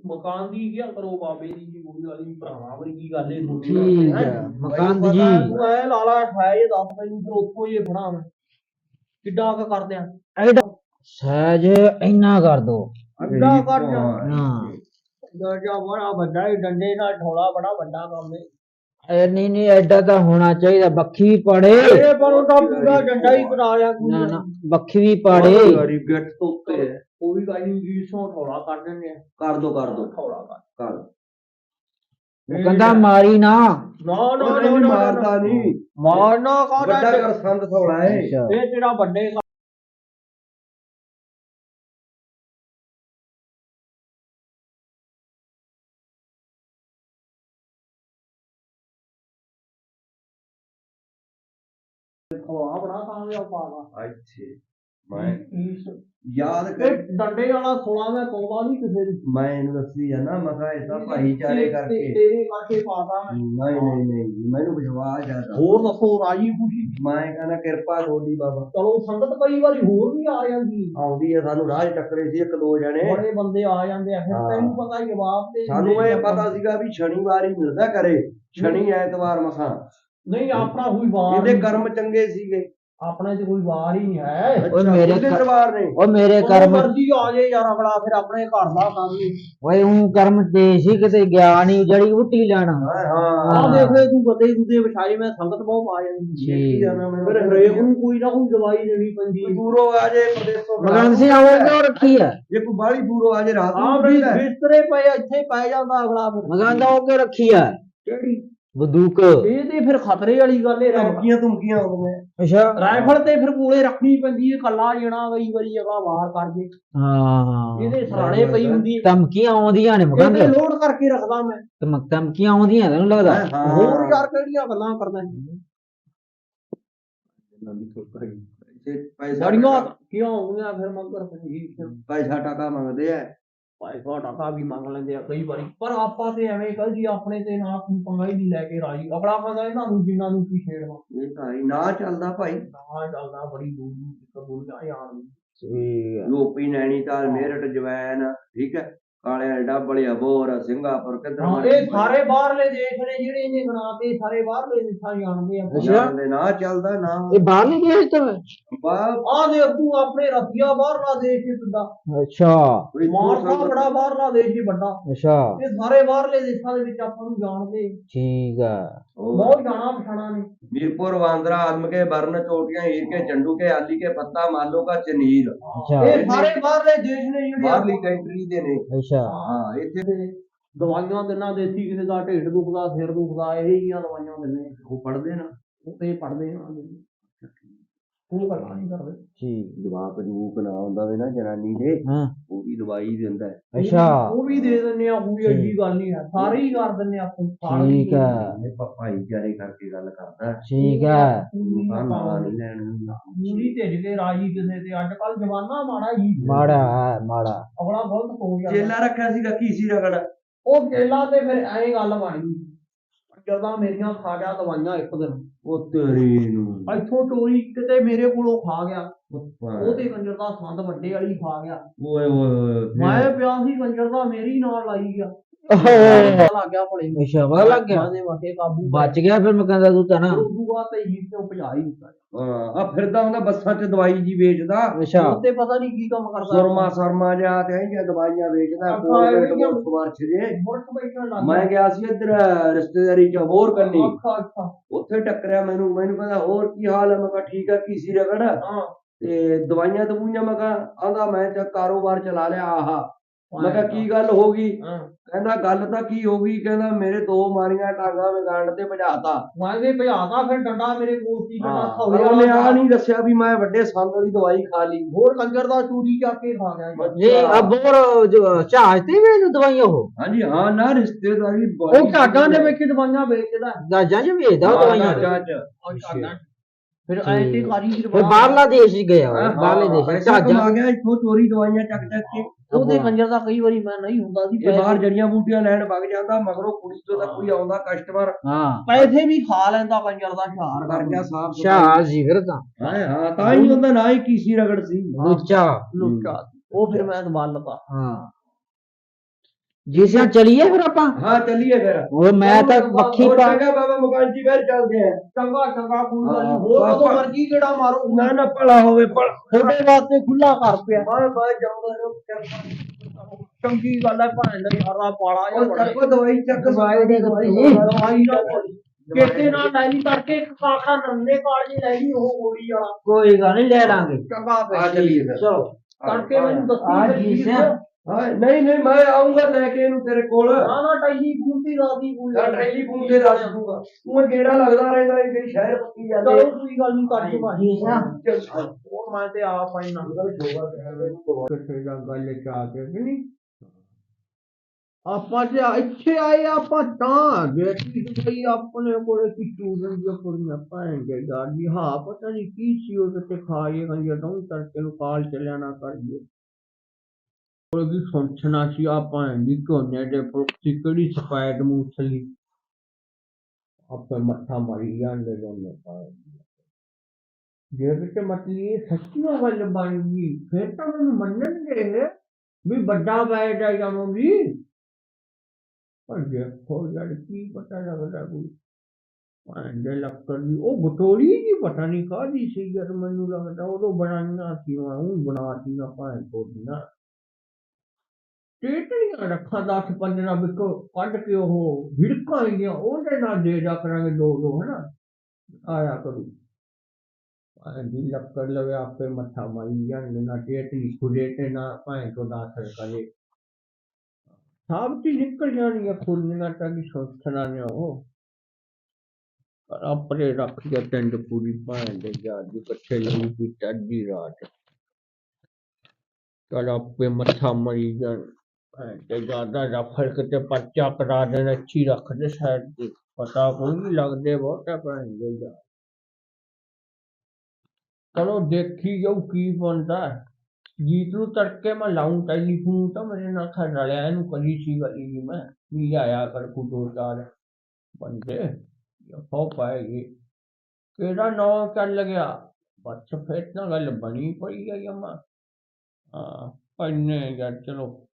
ਮਕਾਨ ਦੀ ਕੀ ਕਰੋ ਬਾਬੇ ਦੀ ਜੀ ਮੁੰਡੇ ਵਾਲੀ ਭਰਾਵਾਂ ਵਰਗੀ ਗੱਲ ਇਹ ਥੋੜ੍ਹੀ
ਠੀਕ
ਹੈ।
ਹੈ ਮਕੰਦ ਜੀ।
ਤੂੰ ਐ ਲਾਲਾ ਹੈ ਇਹ ਦੱਸ ਮੈਨੂੰ ਫਿਰ ਉੱਥੋਂ ਹੀ ਇਹ ਫੜਾ ਮੈਂ ਕਿੱਡਾ ਕ ਕਰਦੇ ਆ
ਐਡਾ ਸਹਿਜ ਇੰਨਾ ਕਰ ਦੋ।
ਅੱਡਾ ਕਰ ਜਾ
ਹਾਂ।
ਦਰਜਾ ਬੜਾ ਵੱਡਾ ਹੀ ਡੰਡੇ ਨਾਲ ਢੋਲਾ ਬੜਾ ਵੱਡਾ ਕੰਮ ਹੈ
ਐ ਨਹੀਂ ਨਹੀਂ ਐਡਾ ਤਾਂ ਹੋਣਾ ਚਾਹੀਦਾ ਬੱਖੀ ਵੀ ਪਾੜੇ।
ਇਹ ਪਰ ਉਹ ਤਾਂ ਪੂਰਾ ਡੰਡਾ ਹੀ ਬਣਾ ਲਿਆ ਕੋਈ
ਨਾ ਨਾ ਬੱਖੀ ਵੀ ਪਾੜੇ।
ਗਾੜੀ ਗੱਟ ਤੋਂ ਉੱਤੇ ਹੈ।
ਉਹ ਵੀ ਗਾਈ ਨੂੰ ਜੀ ਸੋਂ ਢੋਲਾ ਕਰ ਦਿੰਦੇ ਆ।
ਕਰ ਦੋ ਕਰ ਦੋ।
ਢੋਲਾ ਕਰ।
ਕਰ
ਉਹ ਕਹਿੰਦਾ ਮਾਰੀ ਨਾ।
ਨਾ ਨਾ ਨਾ
ਨਹੀਂ
ਨਾ
ਮਾਰਦਾ ਨਹੀਂ।
ਮਾਰਨਾ ਕਾਹਦਾ
ਵੱਡਾ ਕਰ ਸੰਦ ਥੋੜਾ ਹੈ।
ਇਹ ਤੇਰਾ ਵੱਡੇ ਕਾਮਯਾਬ ਪਾਗਾ
ਅੱਛੇ। ਮੈਂ ਯਾਦ ਕਰ
ਇਹ ਡੰਡੇ ਵਾਲਾ ਥੋੜਾ ਮੈਂ ਪਾਉਂਦਾ ਨਹੀਂ ਕਿਸੇ ਦੀ।
ਮੈਂ ਇਹਨੂੰ ਦੱਸੀ ਜਾਣਾ ਮਸਾ ਇਹਦਾ ਭਾਈਚਾਰੇ
ਤੇ-
ਕਰਕੇ।
ਤੇ- ਤੇਰੇ ਕਰਕੇ ਪਾਦਾ ਮੈਂ।
ਨਹੀਂ ਨਹੀਂ ਨਹੀਂ ਮੈਨੂੰ ਵਿਸ਼ਵਾਸ ਜ਼ਿਆਦਾ
ਹੋਰ ਦੱਸੋ ਰਾਜੀ ਖੁਸ਼ੀ।
ਮੈਂ ਕਹਿੰਦਾ ਕਿਰਪਾ ਤੁਹਾਡੀ ਬਾਬਾ।
ਚਲੋ ਸੰਗਤ ਕਈ ਵਾਰੀ ਹੋਰ ਵੀ ਆ ਜਾਂਦੀ
ਆਉਂਦੀ ਹੈ ਸਾਨੂੰ ਰਾਹ 'ਚ ਟੱਕਰੇ ਸੀ ਇੱਕ ਦੋ ਜਣੇ।
ਬੜੇ ਬੰਦੇ ਆ ਜਾਂਦੇ ਆ। ਫਿਰ। ਤੈਨੂੰ ਪਤਾ ਜਵਾਬ ਤੇ
ਸਾਨੂੰ ਇਹ ਪਤਾ ਸੀਗਾ ਵੀ ਸ਼ਨੀਵਾਰ ਹੀ ਮਿਲਦਾ ਕਰੇ। ਸ਼ਨੀ ਐਤਵਾਰ ਮਸਾਂ।
ਨਹੀਂ ਆਪਣਾ ਕੋਈ ਵਾਰ
ਇਹਦੇ। ਕਰਮ ਚੰਗੇ ਸੀਗੇ।
ਆਪਣੇ 'ਚ ਕੋਈ ਵਾਰ ਹੀ ਨਹੀਂ ਹੈ।
ਅੱਛਾ,
ਮੇਰੇ
ਉਹਦੇ
ਘਰ-
ਦਰਬਾਰ ਨੇ?
ਉਹ ਮੇਰੇ
ਕਰਮ ਮਰਜ਼ੀ ਆ ਜੇ ਯਾਰ ਅਗਲਾ ਫਿਰ ਆਪਣੇ ਘਰ ਦਾ ਕੰਮ ਹੀ।
ਓਏ ਉਹ ਕਰਮ ਤੇ ਸੀ ਕਿਤੇ ਗਿਆ ਨਹੀਂ ਜੜੀ ਬੁੱਟੀ ਲੈਣਾ।
ਹਾਂ।
ਆ
ਹਾਂ
ਦੇਖ ਲੈ ਤੂੰ ਬਤੇ ਦੂਦੇ ਵਿਛਾਏ ਮੈਂ ਸੰਗਤ ਬਹੁਤ ਆ ਜਾਂਦੀ
ਜਾਣਾ ਮੈਨੂੰ
ਫਿਰ ਹਰੇਕ ਨੂੰ ਕੋਈ ਨਾ ਕੋਈ ਦਵਾਈ ਦੇਣੀ ਪੈਂਦੀ ਹੈ।
ਦੂਰੋਂ ਆ ਜੇ ਪ੍ਰਦੇਸ਼ੋਂ
ਮਗਨ ਸਿੰਘ ਉਹ ਕਿਉਂ ਰੱਖੀ ਹੈ?
ਜੇ ਕੋਈ ਬਾਹਲੀ ਦੂਰੋਂ ਆ ਜੇ ਰਾਤ
ਹਾਂ
ਨੂੰ ਵੀ।
ਬਿਸਤਰੇ ਪਏ ਇੱਥੇ ਪੈ ਜਾਂਦਾ ਅਗਲਾ ਫਿਰ।
ਮਗਨ ਦਾ ਉਹ ਕਿਉਂ ਰੱਖੀ ਹੈ?
ਕਿਹੜੀ?
ਬੰਦੂਕ।
ਇਹ ਤੇ ਫਿਰ ਖਤਰੇ ਵਾਲੀ ਗੱਲ ਹੈ ਰਾਈਫਲ
ਧਮਕੀਆਂ ਧਮਕੀਆਂ ਆਉਂਦੀਆਂ
ਅੱਛਾ।
ਰਾਈਫਲ ਤੇ ਫਿਰ ਕੋਲੇ ਰੱਖਣੀ ਪੈਂਦੀ ਹੈ ਕੱਲਾ ਜਣਾ ਕਈ ਵਾਰੀ ਅਗਲਾ ਵਾਰ ਕਰ ਜੇ
ਹਾਂ।
ਇਹਦੇ ਸਰਾਣੇ ਪਈ ਹੁੰਦੀ ਹੈ।
ਧਮਕੀਆਂ ਆਉਂਦੀਆਂ ਨੇ
ਇਹਦੇ ਲੋਡ ਕਰਕੇ ਰੱਖਦਾ ਮੈਂ।
ਧਮਕੀਆਂ ਆਉਂਦੀਆਂ ਤੈਨੂੰ ਲੱਗਦਾ?
ਹੋਰ ਯਾਰ ਕਿਹੜੀਆਂ ਗੱਲਾਂ ਕਰਦਾ
ਪੈਸਾ
ਕਿਉਂ ਆਉਂਦੀਆਂ ਫਿਰ ਮਗਰ?
ਪੈਸਾ ਟਕਾ ਮੰਗਦੇ ਆ।
ਪੈਸਾ ਟਕਾ ਵੀ ਮੰਗ ਲੈਂਦੇ ਆ ਕਈ ਵਾਰੀ। ਪਰ ਆਪਾਂ ਤੇ ਐਵੇਂ ਕਹ ਜੀ ਆਪਣੇ ਤੇ ਨਾ ਕੋਈ ਪੰਗਾ ਹੀ ਨਹੀਂ ਲੈ ਕੇ ਰਾਜੀ। ਅਗਲਾ ਕਹਿੰਦਾ ਇਹਨਾਂ ਨੂੰ ਜਿੰਨਾਂ ਨੂੰ ਕੀ ਛੇੜਨਾ
ਇਹ ਤਾਂ ਹੀ ਨਾ ਚੱਲਦਾ ਭਾਈ।
ਨਾ ਚੱਲਦਾ ਬੜੀ ਦੂਰ ਦੂਰ ਤੱਕ ਬੋਲ ਜਾ ਯਾਰ
ਠੀਕ ਹੈ
ਯੂਪੀ ਨੈਣੀਤਾਲ ਮੇਰਠ ਜਵੈਨ ਠੀਕ ਹੈ? ਕਾਲੇ ਡੱਬਲੀਆ ਬੋਰ ਸਿੰਗਾਪੁਰ ਕਿੱਧਰ
ਹਾਂ ਇਹ ਸਾਰੇ ਬਾਹਰਲੇ ਦੇਸ਼ ਨੇ ਜਿਹੜੇ ਇਹਨੇ ਬਣਾਤੇ ਸਾਰੇ ਬਾਹਰਲੇ ਦੇਸ਼ਾਂ ਜਾਣਦੇ ਆ।
ਅੱਛਾ।
ਦੇ ਨਾ ਚੱਲਦਾ ਨਾ
ਇਹ ਬਾਹਰਲੇ ਦੇਸ਼ ਤੋਂ
ਆ ਦੇ ਤੂੰ ਆਪਣੇ ਰਸੀਆ ਬਾਹਰਲਾ ਦੇਸ਼ ਹੀ ਵੱਡਾ
ਅੱਛਾ।
ਸੰਗਤ-
ਬੜਾ ਬਾਹਰਲਾ ਦੇਸ਼ ਹੀ ਵੱਡਾ।
ਅੱਛਾ।
ਇਹ ਸਾਰੇ ਬਾਹਰਲੇ ਦੇਸ਼ਾਂ ਦੇ ਵਿੱਚ ਆਪਾਂ ਨੂੰ ਜਾਣਦੇ।
ਠੀਕ ਹੈ
ਹੋਰ।
ਬਹੁਤ ਜਾਣਾ ਪਛਾਣਾ ਨੇ
मीरपुर वांद्रा आदम के वर्ण चोटियां हीर के झंडू के आली के पत्ता मालो का चनीर
ਅੱਛਾ
ਇਹ ਸਾਰੇ ਬਾਹਰਲੇ ਦੇਸ਼ ਨੇ ਜਿਹੜੇ
बाहरली कंट्री दे ने
ਅੱਛਾ
हाँ इथे
ਤੇ ਦਵਾਈਆਂ ਦਿੰਨਾ ਦੇਸੀ ਕਿਸੇ ਦਾ ਢਿੱਡ ਦੁਖਦਾ ਸਿਰ ਦੁਖਦਾ ਇਹ ਜੀਆਂ ਦਵਾਈਆਂ ਦਿੰਦੇ
वो पढ़दे ना
ਉਹ ਤੇ ਪੜਦੇ ਆ ਉਹ ਗੱਲਾਂ ਨਹੀਂ ਕਰਦੇ
ਠੀਕ
जवाब जवूक ना आंदा वे ना जनानी दे
ਹਾਂ
ਦਵਾਈ ਦਿੰਦਾ
ਅੱਛਾ।
ਉਹ ਵੀ ਦੇ ਦਿੰਨੇ ਆ ਉਹ ਵੀ ਅੱਜੀ ਗੱਲ ਨਹੀਂ ਹੈ। ਸਾਰੇ ਹੀ ਕਰ ਦਿੰਨੇ ਆਪਾਂ ਸਾਰੇ
ਠੀਕ ਹੈ।
ਇਹ ਭਾਈ ਜਾਰੇ ਕਰਕੇ ਗੱਲ ਕਰਦਾ
ਠੀਕ ਹੈ।
ਤਾਂ ਨਾ ਨਹੀਂ
ਰਾਜੀ ਕਿਸੇ ਤੇ ਅੱਜ ਕੱਲ ਜਵਾਨਾ ਮਾੜਾ ਹੀ।
ਮਾੜਾ ਹੈ ਮਾੜਾ।
ਅਗਲਾ ਬਹੁਤ ਹੋ ਗਿਆ।
ਜੇਲਾ ਰੱਖਿਆ ਸੀਗਾ ਕੀ ਸੀ ਰਗੜ?
ਉਹ ਜੇਲਾ ਤੇ ਫਿਰ ਐਂ ਗੱਲ ਬਣ ਜਦੋਂ ਮੇਰੀਆਂ ਖਾ ਗਿਆ ਦਵਾਈਆਂ ਇੱਕ ਦਿਨ।
ਉਹ ਤੇਰੀ ਨੂੰ।
ਇੱਥੋਂ ਟੋਰੀ ਕਿਤੇ ਮੇਰੇ ਕੋਲੋਂ ਖਾ ਗਿਆ।
ਓਏ
ਉਹ ਤੇ ਕੰਜਰ ਦਾ ਸੰਦ ਵੱਡੇ ਵਾਲੀ ਖਾ ਗਿਆ।
ਓਏ ਓਏ
ਮੈਂ ਪਿਆ ਸੀ ਕੰਜਰ ਦਾ ਮੇਰੀ ਨਾਲ ਲਾਈ ਗਿਆ।
ਓਹ,
ਪਤਾ ਲੱਗ ਗਿਆ ਭਲੇ।
ਅੱਛਾ ਪਤਾ ਲੱਗ ਗਿਆ।
ਦੇ ਵਾਕੇ ਕਾਬੂ
ਬਚ ਗਿਆ। ਫਿਰ ਮੈਂ ਕਹਿੰਦਾ ਤੂੰ ਤਾਂ ਨਾ।
ਦੂਆ ਤੇ ਹੀ ਤੇ ਭਜਾ ਹੀ ਦਿੱਤਾ।
ਆ ਫਿਰਦਾ ਹੁੰਦਾ ਬੱਸਾਂ 'ਚ ਦਵਾਈ ਜੀ ਵੇਚਦਾ।
ਅੱਛਾ।
ਉਹ ਤੇ ਪਤਾ ਨਹੀਂ ਕੀ ਕੰਮ ਕਰਦਾ।
ਸੁਰਮਾ ਸਰਮਾ ਜਾ ਤੇ ਇਹ ਦਵਾਈਆਂ ਵੇਚਦਾ ਮੁੱਖ ਮਾਰਚ ਜੇ
ਮੁਲਕ ਬੈਠਣ ਲੱਗ
ਮੈਂ ਗਿਆ। ਸੀ ਇੱਧਰ ਰਿਸ਼ਤੇਦਾਰੀ 'ਚ ਹੋਰ ਕੰਨੀ। ਉੱਥੇ ਟੱਕਰਿਆ ਮੈਨੂੰ। ਮੈਨੂੰ ਕਹਿੰਦਾ ਹੋਰ ਕੀ ਹਾਲ ਹੈ ਮੈਂ ਕਿਹਾ ਠੀਕ ਆ ਕੀਸੀ ਰਗੜ?
ਹਾਂ।
ਤੇ ਦਵਾਈਆਂ ਦਵੂਈਆਂ ਮੈਂ ਕਿਹਾ ਆਂਦਾ ਮੈਂ ਤਾਂ ਕਾਰੋਬਾਰ ਚਲਾ ਲਿਆ ਆਹਾ। ਮੈਂ ਕਿਹਾ ਕੀ ਗੱਲ ਹੋ ਗਈ? ਕਹਿੰਦਾ ਗੱਲ ਤਾਂ ਕੀ ਹੋ ਗਈ? ਕਹਿੰਦਾ ਮੇਰੇ ਦੋ ਮਾਰੀਆਂ ਟਾਂਗਾ ਮੈਂ ਗੰਢ ਤੇ ਭਜਾਤਾ।
ਮੈਂ ਵੀ ਭਜਾਤਾ ਫਿਰ ਡੰਡਾ ਮੇਰੇ ਕੋਲ ਸੀ ਡੰਡਾ ਖੋਲਿਆ
ਉਹਨੇ ਆ ਨਹੀਂ ਦੱਸਿਆ ਵੀ ਮੈਂ ਵੱਡੇ ਸੰਦ ਵਾਲੀ ਦਵਾਈ ਖਾ ਲਈ।
ਹੋਰ ਕੰਜਰ ਦਾ ਚੂੜੀ ਚੱਕ ਕੇ ਖਾ ਗਿਆ ਜੀ।
ਇਹ ਅਬੋਰ ਜੋ ਚਾਹ ਤੇ ਵੀ ਦਵਾਈਆਂ ਉਹ?
ਹਾਂਜੀ ਹਾਂ ਨਾ ਰਿਸ਼ਤੇਦਾਰੀ
ਉਹ ਢਾਡਾਂ ਦੇ ਵਿੱਚ ਦਵਾਈਆਂ ਵੇਚਦਾ।
ਗਾਜਾਂ ਚ ਵੇਚਦਾ ਦਵਾਈਆਂ।
ਉਹ ਢਾਡਾਂ ਫਿਰ ਐਂਟੀ ਕਾਰੀ ਦੀ
ਫਿਰ ਬਾਹਰਲਾ ਦੇਸ਼ ਹੀ ਗਿਆ ਉਹ, ਬਾਹਰਲੇ ਦੇਸ਼ ਜਹਾਜ਼ਾਂ
ਕਮਾ ਗਿਆ ਇੱਥੋਂ ਚੋਰੀ ਦਵਾਈਆਂ ਚੱਕ ਚੱਕ ਕੇ।
ਉਹਦੇ ਕੰਜਰ ਦਾ ਕਈ ਵਾਰੀ ਮੈਂ ਨਹੀਂ ਹੁੰਦਾ ਸੀ
ਇਹ ਬਾਹਰ ਜੜੀਆਂ ਬੂਟੀਆਂ ਲੈਣ ਵਗ ਜਾਂਦਾ ਮਗਰੋਂ ਕੁੜੀ ਤੋਂ ਤਾਂ ਕੋਈ ਆਉਂਦਾ ਕਸਟਮਰ
ਹਾਂ।
ਪੈਸੇ ਵੀ ਖਾ ਲੈਂਦਾ ਕੰਜਰ ਦਾ ਸ਼ਹਾਰ
ਕਰ ਗਿਆ ਸਾਫ਼
ਸ਼ਾਹ ਜ਼ਿਗਰ ਦਾ
ਹਾਂ ਹਾਂ ਤਾਂ। ਹੀ ਉਹਦਾ ਨਾਂ ਹੀ ਕੀਸੀ ਰਗੜ ਸੀ।
ਲੁੱਚਾ।
ਲੁੱਟਾ ਉਹ ਫਿਰ ਮੈਂ ਦਬਾਲ ਲਗਾ
ਹਾਂ। ਜਿਸਿਆ ਚਲੀਏ ਫਿਰ ਆਪਾਂ
ਹਾਂ ਚੱਲੀਏ ਫਿਰ
ਉਹ ਮੈਂ ਤਾਂ ਮੱਖੀ
ਹੋਰ
ਪਾ
ਚੰਗਾ ਬਾਬਾ ਮੁਕਾਂਜੀ ਫਿਰ ਚੱਲਦੇ ਆ
ਚੰਗਾ ਚੰਗਾ ਕੋਈ ਗੱਲ
ਹਾਂ,
ਨੀ। ਹੋਰ
ਆਪਾਂ-
ਕਦੋਂ ਮਰਜ਼ੀ ਕਿਹੜਾ ਮਾਰੋ
ਨਾ ਨਾ ਭਲਾ ਹੋਵੇ ਭਲਾ
ਤੁਹਾਡੇ ਵਾਸਤੇ ਖੁੱਲਾ ਕਰ ਪਿਆ
ਬਾਹਰ ਬਾਹਰ ਜਾਉਂਦਾ ਰਹੋ
ਚੰਗੀ ਗੱਲ ਹੈ ਭਾਂ ਦਾ ਸਾਰਾ ਪਾਲਾ ਜਾਂ
ਉਹ
ਬੜਾ
ਚੱਕੋ ਦਵਾਈ ਚੱਕ
ਦਵਾਈ ਦੇ ਦਿਓ
ਦਵਾਈ
ਜੀ।
ਦਵਾਈ ਨਾ ਕਿਤੇ ਨਾਲ ਡਾਇਲੀ ਕਰਕੇ ਇੱਕ ਕਾਖਾ ਨੰਨੇ ਕਾਲਜ ਲੈ ਲਈ ਉਹ ਗੋਲੀ ਵਾਲਾ
ਕੋਈ ਗੱਲ ਨਹੀਂ ਲੈ ਲਾਂਗੇ
ਚੰਗਾ
ਆ ਚੱਲੀਏ ਫਿਰ
ਚਲੋ
ਕਰਕੇ ਮੈਨੂੰ ਦੱਸੀ
ਆ
ਫਿਰ
ਜੀ
ਕੀ
ਸਿਆ।
ਹਾਂ ਨਹੀਂ ਨਹੀਂ ਮੈਂ ਆਉਂਗਾ ਲੈ ਕੇ ਇਹਨੂੰ ਤੇਰੇ ਕੋਲ।
ਨਾ ਨਾ ਟੈਲੀਫੋਨ ਦੀ ਰਾਦੀ ਕੋਈ।
ਜਾਂ ਟੈਲੀਫੋਨ ਤੇ ਦੱਸ ਦੂੰਗਾ ਤੂੰ ਗੇੜਾ ਲੱਗਦਾ ਰਹਿੰਦਾ ਇਹ ਜਿਹੜੀ ਸ਼ਹਿਰ ਪੱਕੀ ਜਾਂਦੇ
ਚਲੋ ਕੋਈ ਗੱਲ ਨਹੀਂ ਕਰ ਦੂੰਗਾ
ਜੀ ਸਿਆ।
ਹੋਰ ਮੈਂ ਤੇ ਆ ਪਾਈਨਾ ਕਿੱਥੇ ਜਾ ਗੱਲ ਚਾ ਕੇ ਕਿ ਨਹੀਂ ਆਪਾਂ ਜੇ ਇੱਥੇ ਆਏ ਆਪਾਂ ਤਾਂ ਦੇਖੀ ਗਈ ਆਪਣੇ ਕੋਲੇ ਕੀ ਸਟੂਡੈਂਟ ਜੋ ਕੁੜੀਆਂ ਪਾਏਂਗੇ ਗਾੜੀ ਹਾਂ ਪਤਾ ਨਹੀਂ ਕੀ ਸੀ ਉਹ ਤੇ ਖਾਏ ਗੰਜੇ ਡੋਂ ਕਰਕੇ ਨੂੰ ਕਾਲ ਚੱਲਿਆ ਨਾ ਕਰੀਏ। ਉਹ ਵੀ ਸੁਣਨਾ ਸੀ, ਆਪਾਂ ਦੀ ਝੋਨੇ ਦੇ ਪ੍ਰੋਕਸੀ ਕਿਹੜੀ ਸਪਾਇਡ ਮੂਸਲੀ ਆਪੇ ਮੱਥਾ ਮਾਰੀ ਜਾਂਦੇ ਦੋਨੇ ਪਾਏ ਜੇ ਕਿਤੇ ਮਤਲੀ ਸੱਚੀਆਂ ਗੱਲ ਬਣ ਗਈ ਫਿਰ ਤਾਂ ਮੈਨੂੰ ਮੰਨਣਗੇ ਵੀ ਵੱਡਾ ਬੈਠ ਆ ਜਾਵਾਂਗੀ ਪਰ ਦੇਖੋ ਯਾਰ, ਕੀ ਪਤਾ ਲੱਗਦਾ ਕੋਈ। ਭਾਂਡੇ ਲੱਕੜ ਦੀ, ਉਹ ਬਟੋਰੀ ਜੀ ਪਤਾ ਨਹੀਂ ਕਾਹਦੀ ਸੀ ਯਾਰ, ਮੈਨੂੰ ਲੱਗਦਾ ਉਦੋਂ ਬਣਾਈਆਂ ਸੀ ਉਹ ਬਣਾਤੀਆਂ ਭਾਂ ਕੋਡੀਆਂ ਟੇਟਲੀਆਂ ਰੱਖਾਂ 10 15 ਵਿੱਚੋਂ ਕੱਢ ਕੇ ਉਹ ਹਿੜਕਾਂ ਆਈਆਂ ਉਹਦੇ ਨਾਲ ਦੇ ਜਾ ਕਰਾਂਗੇ ਦੋ ਦੋ ਹਨਾ ਆਇਆ ਕਰੂ ਭਾਂਡੀ ਲੱਕੜ ਲਵੇ ਆਪੇ ਮੱਥਾ ਮਾਰੀ ਜਾਂਦੇ ਨਾ ਟੇਟਲੀ ਖੁਦੇ ਤੇ ਨਾ ਭਾਂ ਤੋਂ ਦਾ ਸਰਕਲੇ ਸਭ ਚੀਜ਼ ਨਿਕਲ ਜਾਣੀਆਂ ਖੁੱਲੀਆਂ ਤਾਂ ਕਿ ਸੋਚਣਾ ਨੇ ਉਹ ਪਰ ਆਪਰੇ ਰੱਖ ਕੇ ਟੰਡ ਪੂਰੀ ਭਾਂ ਦੇ ਜਾ ਦੀ ਕੱਛੇ ਲਈ ਵੀ ਟੱਡੀ ਰਾਤ ਚਲ ਆਪੇ ਮੱਥਾ ਮਰੀ ਜਾਣ ਭੈਣ ਤੇ ਜ਼ਿਆਦਾ ਰਫਲ ਕਿਤੇ ਪਰਚਾ ਕਰਾ ਦੇਣ, ਅੱਛੀ ਰੱਖਦੇ ਸਾਈਡ ਤੇ। ਪਤਾ ਕੋਈ ਨਹੀਂ ਲੱਗਦੇ ਬਹੁਤਾ ਭੈਣ ਦੇ ਚਲੋ ਦੇਖੀ ਜਾਊ ਕੀ ਬਣਦਾ ਜੀਤ ਨੂੰ ਤੜਕੇ ਮੈਂ ਲਾਉਂ ਟੈਲੀਫੋਨ ਤਾਂ ਮੇਰੇ ਨਾਲ ਖੜ ਰਲਿਆ, ਇਹਨੂੰ ਕਰੀ ਸੀ ਗਲੀ ਜੀ ਮੈਂ, ਵੀ ਆਇਆ ਕਰ ਕੋ ਦੋ ਚਾਰ ਬੰਦੇ ਹੋ ਪਾਏਗੀ ਕਿਹੜਾ ਨੌ ਚੱਲ ਗਿਆ? ਬਸ ਫਿਰ ਤਾਂ ਗੱਲ ਬਣੀ ਪਈ ਹੈ ਜਮਾ। ਹਾਂ ਪੰਨੇ ਯਾਰ ਚਲੋ